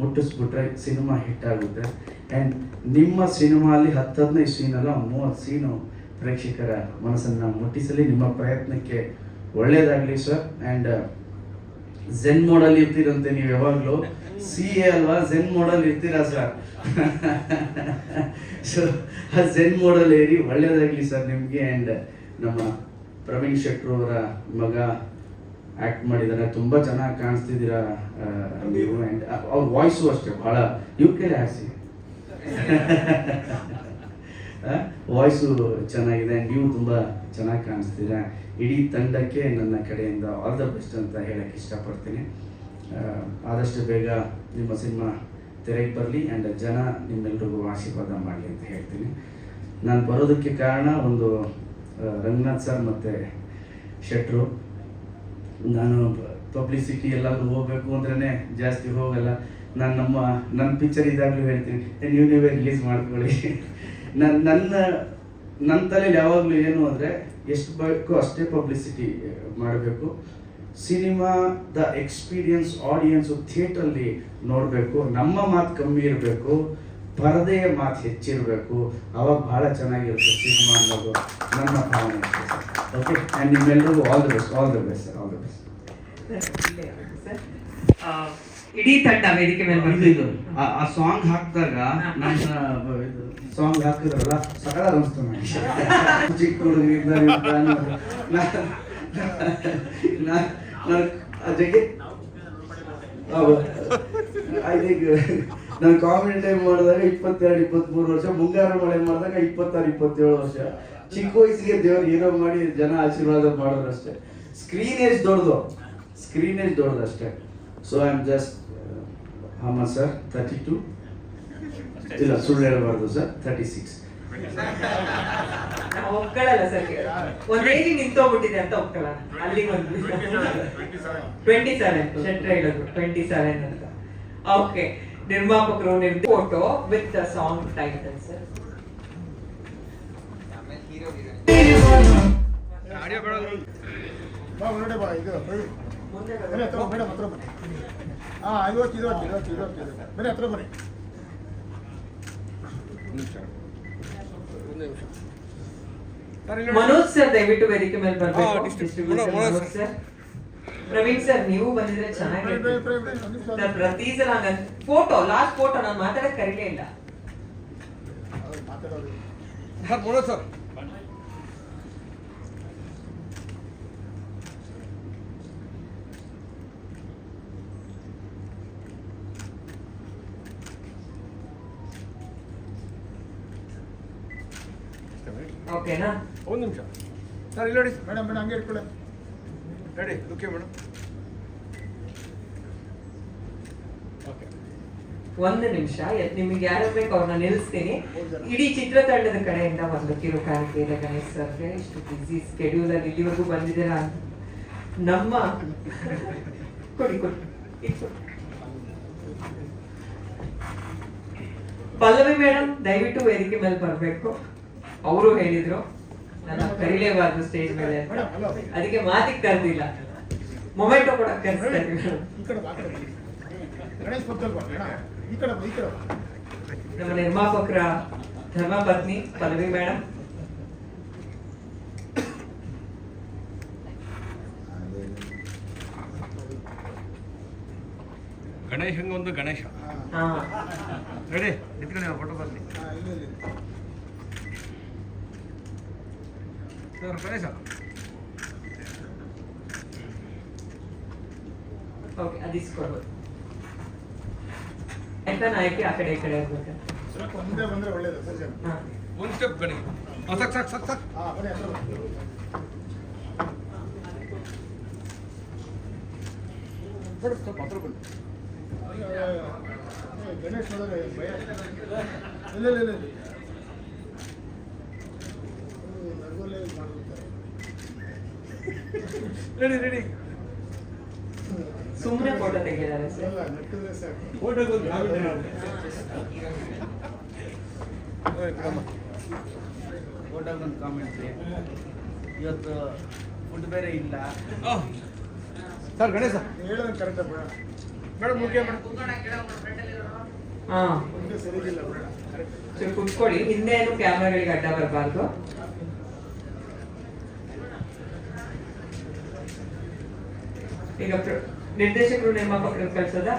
ಮುಟ್ಟಿಸ್ಬಿಟ್ರೆ ಸಿನಿಮಾ ಹಿಟ್ ಆಗುತ್ತೆ. ಆ್ಯಂಡ್ ನಿಮ್ಮ ಸಿನಿಮಾಲಿ ಹತ್ತು ಹದಿನೈದು ಸೀನಲ್ಲ, ಮೂವತ್ತು ಸೀನು ಪ್ರೇಕ್ಷಕರ ಮನಸ್ಸನ್ನು ಮುಟ್ಟಿಸಲಿ. ನಿಮ್ಮ ಪ್ರಯತ್ನಕ್ಕೆ ಒಳ್ಳೆಯದಾಗಲಿ ಸರ್. ಆ್ಯಂಡ್ ಝೆನ್ ಮೋಡಲ್ ಇರ್ತೀರಂತೆ ನೀವು ಯಾವಾಗಲೂ. ಸಿ ಎ ಅಲ್ವಾ? ಝೆನ್ ಮೋಡಲ್ ಇರ್ತೀರಾ ಸರ್ ಸೊ ಆ ಝೆನ್ ಮೋಡಲ್ ಏರಿ ಒಳ್ಳೇದಾಗಲಿ ಸರ್ ನಿಮಗೆ ಆ್ಯಂಡ್ ನಮ್ಮ ಪ್ರವೀಣ್ ಶೆಟ್ರು ಅವರ ಮಗ ಆಕ್ಟ್ ಮಾಡಿದ್ದಾರೆ ತುಂಬಾ ಚೆನ್ನಾಗಿ ಕಾಣಿಸ್ತಿದ್ದೀರಾ ನೀವು ಆ್ಯಂಡ್ ಅವ್ರ ವಾಯ್ಸು ಅಷ್ಟೇ ಬಹಳ ಯು ಕೆ ಹಾಸಿ ವಾಯ್ಸು ಚೆನ್ನಾಗಿದೆ ಆ್ಯಂಡ್ ನೀವು ತುಂಬ ಚೆನ್ನಾಗಿ ಕಾಣಿಸ್ತೀರಾ ಇಡೀ ತಂಡಕ್ಕೆ ನನ್ನ ಕಡೆಯಿಂದ ಆಲ್ ದ ಬೆಸ್ಟ್ ಅಂತ ಹೇಳಕ್ಕೆ ಇಷ್ಟಪಡ್ತೀನಿ. ಆದಷ್ಟು ಬೇಗ ನಿಮ್ಮ ಸಿನಿಮಾ ತೆರೆಗೆ ಬರಲಿ ಆ್ಯಂಡ್ ಜನ ನಿಮ್ಮೆಲ್ರಿಗೂ ಆಶೀರ್ವಾದ ಮಾಡಲಿ ಅಂತ ಹೇಳ್ತೀನಿ. ನಾನು ಬರೋದಕ್ಕೆ ಕಾರಣ ಒಂದು ರಂಗನಾಥ್ ಸರ್ ಮತ್ತು ಶೆಟ್ರು. ನಾನು ಪಬ್ಲಿಸಿಟಿ ಎಲ್ಲಾದರೂ ಹೋಗಬೇಕು ಅಂದ್ರೇ ಜಾಸ್ತಿ ಹೋಗಲ್ಲ. ನಾನು ನಮ್ಮ ನನ್ನ ಪಿಕ್ಚರ್ ಇದಾಗಲೂ ಹೇಳ್ತೀನಿ. "ಏ, ನೀವು ನೀವೇ ರಿಲೀಸ್ ಮಾಡ್ಕೊಳ್ಳಿ. ನನ್ನ ನನ್ನ ನನ್ನ ತಲೆಯಲ್ಲಿ ಯಾವಾಗಲೂ ಏನು ಅಂದರೆ ಎಷ್ಟು ಬೇಕು ಅಷ್ಟೇ ಪಬ್ಲಿಸಿಟಿ ಮಾಡಬೇಕು. ಸಿನಿಮಾ ದ ಎಕ್ಸ್ಪೀರಿಯನ್ಸ್ ಆಡಿಯನ್ಸು ಥಿಯೇಟ್ರಲ್ಲಿ ನೋಡಬೇಕು. ನಮ್ಮ ಮಾತು ಕಮ್ಮಿ ಇರಬೇಕು. ಪರದೆಯ ಮಾತು ಹೆಚ್ಚಿರಬೇಕು. ಅವಾಗ ಭಾಳ ಚೆನ್ನಾಗಿರುತ್ತೆ ಸಿನಿಮಾ ಅನ್ನೋದು ನನ್ನ ಭಾವನೆ. ಓಕೆ ಆ್ಯಂಡ್ ನಿಮ್ಮೆಲ್ಲರಿಗೂ all the best all the best all the best ಇಡೀ ತಂಡ ವೇದಿಕೆ ಮೇಲೆ ಬಂದಿದ್ದು ಇದು. ಆ- ಆ ಸಾಂಗ್ ಹಾಕಿದಾಗ ನನ್ನ ಸಾಂಗ್ ಹಾಕಿದ್ರಲ್ಲ ಸಕಲ ಅನಿಸ್ತು ನನಗೆ ಚಿಕ್ಕ ಐ ಥಿಂಕ್ ನಾನು ಕಾಮಿಡಿ ಟೈಮ್ ಮಾಡಿದಾಗ ಇಪ್ಪತ್ತೆರಡು ಇಪ್ಪತ್ತ್ಮೂರು ವರ್ಷ ಮುಂಗಾರು ಮಳೆ ಮಾಡಿದಾಗ ಇಪ್ಪತ್ತಾರು ಇಪ್ಪತ್ತೇಳು ವರ್ಷ. ಚಿಕ್ಕ ವಯಸ್ಸಿಗೆ ದೇವ್ರು ಏನೋ ಮಾಡಿ ಜನ ಆಶೀರ್ವಾದ ಮಾಡೋರು ಅಷ್ಟೇ. ಸ್ಕ್ರೀನ್ ಏಜ್ ದೊಡ್ಡದು. ಸ್ಕ್ರೀನ್ ಏಜ್ ದೊಡ್ಡದು ಅಷ್ಟೇ. ಸೊ ಐ ಆಮ್ ಜಸ್ಟ್ ಹಾಮ ಸರ್ ತರ್ಟಿ ಟು ಇಲ್ಲ ಸುಳ್ಳು ಹೇಳಬಾರ್ದು ಸರ್ ತರ್ಟಿ ಸಿಕ್ಸ್ ಒಪ್ಕೊಳ್ಳಲ್ಲ ಸರ್ ಒಂದ್ ಏಜಿ ನಿಂತೋಗ್ಬಿಟ್ಟಿದೆ ಅಂತ ಒಪ್ಕೊಳ್ಳಲ್ಲ ಅಲ್ಲಿಗೆ ಒಂದು ಟ್ವೆಂಟಿ ಸೆವೆನ್ ಶೆಟ್ರ ಹೇಳೋದು ಟ್ವೆಂಟಿ ಸೆವೆನ್ ಅಂತ ಓಕೆ ನಿರ್ಮಾಪಕರು ನಿರ್ದಿ photo with song title sir ಬಾ ಇದು ಮುಂದೆ ಹತ್ರ ಮೇಡಮ್ ಹತ್ರ ಬನ್ನಿ ಹಾ ಐವತ್ತು ಇವತ್ತು ಇವತ್ತು ಇವತ್ತು ಇವತ್ತು ಬನ್ನಿ ಹತ್ರ ಬನ್ನಿ ಮನೋಜ್ ಸರ್ ದಯವಿಟ್ಟು ವೇದಿಕೆ ಮೇಲೆ ಬರ್ಬೇಕು Distributor Manoj sir Praveen sir ನೀವು ಬಂದಿದ್ರೆ ಚೆನ್ನಾಗಿರುತ್ತೆ ಸರ್ ಪ್ರತಿ ಸಲ ಫೋಟೋ ಲಾಸ್ಟ್ ಫೋಟೋ ನಾನು ಮಾತಾಡಕ್ ಕರೀಲೇ ಇಲ್ಲ ಮಾತಾಡೋದು ಓಕೆನಾ? ಒಂದು ನಿಮಿಷ. ಸರ್ ಇಲ್ಲ ನೋಡಿ. ಮೇಡಮ್ ಮೇಡಮ್ ಹಂಗೆ ಇಟ್ಕೊಳ್ಳಿ ರೆಡಿ ಓಕೆ ಮೇಡಮ್. ಓಕೆ. ಒಂದು ನಿಮಿಷ ನಿಮಗೆ ಯಾರು ಬೇಕು ಅವ್ರನ್ನ ನಿಲ್ಲಿಸ್ತೀನಿ ಇಡೀ ಚಿತ್ರತಂಡದ ಕಡೆಯಿಂದ ಒಂದು ಕಿರು ಕಾಣಿಕೆ ಇದೆ ಗಣೇಶ್ ಸರ್ಗೆ ಇಷ್ಟು ಬಿಸಿ ಸ್ಕೆಡ್ಯೂಲ್ ಅಲ್ಲಿ ಇಲ್ಲಿವರೆಗೂ ಬಂದಿದ್ದೀರ ಅಂತ. ನಮ್ಮ ಕೊಡಿ ಕೊಡಿ. ಪಲ್ಲವಿ ಮೇಡಮ್ ದಯವಿಟ್ಟು ವೇದಿಕೆ ಮೇಲೆ ಬರಬೇಕು. ಅವರು ಹೇಳಿದ್ರು ನನ್ನ ಕರೀಲೇಬಾರ್ದು ಸ್ಟೇಜ್ ಮೇಲೆ ಅದಕ್ಕೆ ಮಾತಿಗೆ ಕರೆದಿಲ್ಲ ಮೊಮೆಂಟ್ ಕೂಡ ಕರೆಸ್ತಾ. ನಮ್ಮ ನಿರ್ಮಾಪಕರ ಧರ್ಮಪತ್ನಿ ಪಲ್ಲವಿ ಮೇಡಮ್ ಗಣೇಶ್ ಒಂದು ಗಣೇಶ? ಹಾ. ರೆಡಿ ನಿಂತ್ಕೊಂಡು ಫೋಟೋ ಬರಲಿ. ಹಾ, ಇಲ್ಲಿ, ಇಲ್ಲಿ. ಸರ್ ಗಣೇಶ ಓಕೆ ಅದಿಸ್ಕೊಡ್ಬೋದು ಎಂತ ನಾಯಕಿ ಆ ಕಡೆ ಈ ಕಡೆ ಇರ್ಬೇಕು ಸ್ವಲ್ಪ ಮುಂದೆ ಬಂದ್ರೆ ಒಳ್ಳೇದು ಸರ್ ಸರ್ ಹಾ ಒಂದು ಸ್ಟೆಪ್ ಗಣೇಶ್ ಸಾಕ್ ಸಾಕ್ ಸಾಕ್ ಸಾಕ್ ಹಾ ಬನ್ನಿ ಹತ್ರ ಬನ್ನಿ ಬನ್ನಿ, ಸ್ವಲ್ಪ ಹತ್ರ ಬನ್ನಿ ಅಯ್ಯೋ, ಅಯ್ಯೋ, ಅಯ್ಯೋ. ಏ, ಗಣೇಶ್ ನೋಡಿದ್ರೆ ಭಯ ಇಲ್ಲ ಇಲ್ಲ ಇಲ್ಲ ಇಲ್ಲ. ಅವ್ರು ನಗುವಲ್ಲೇ ಇದ್ ಮಾಡ್ಬಿಡ್ತಾರೆ. ರೆಡಿ ರೆಡಿ ಸುಮ್ಮನೆ ಫೋಟೋ ತೆಗಿದ್ದಾರೆ ಸರ್. ಎಲ್ಲ ಫೋಟೋ ಫೋಟೋಗೊಂದು ಕಾಮೆಂಟ್ ಇವತ್ತು ಫುಡ್ ಬೇರೆ ಇಲ್ಲ. ಸರ್ ಗಣೇಶ. ಹೇಳೋದು ಕರೆಕ್ಟ್ ಬೇಡ. ಮೇಡಮ್ ಮುಖ್ಯ ಮೇಡಮ್ ಕುತ್ಕೊಳ್ಳಿ. ಹಿಂದೆ ಏನು ಕ್ಯಾಮ್ರಾಗಳಿಗೆ ಅಡ್ಡ ಬರಬಾರ್ದು. ಈಗ ನಿರ್ದೇಶಕರು ನಿರ್ಮಾಪಕರು ಕಳ್ಸೋದಾ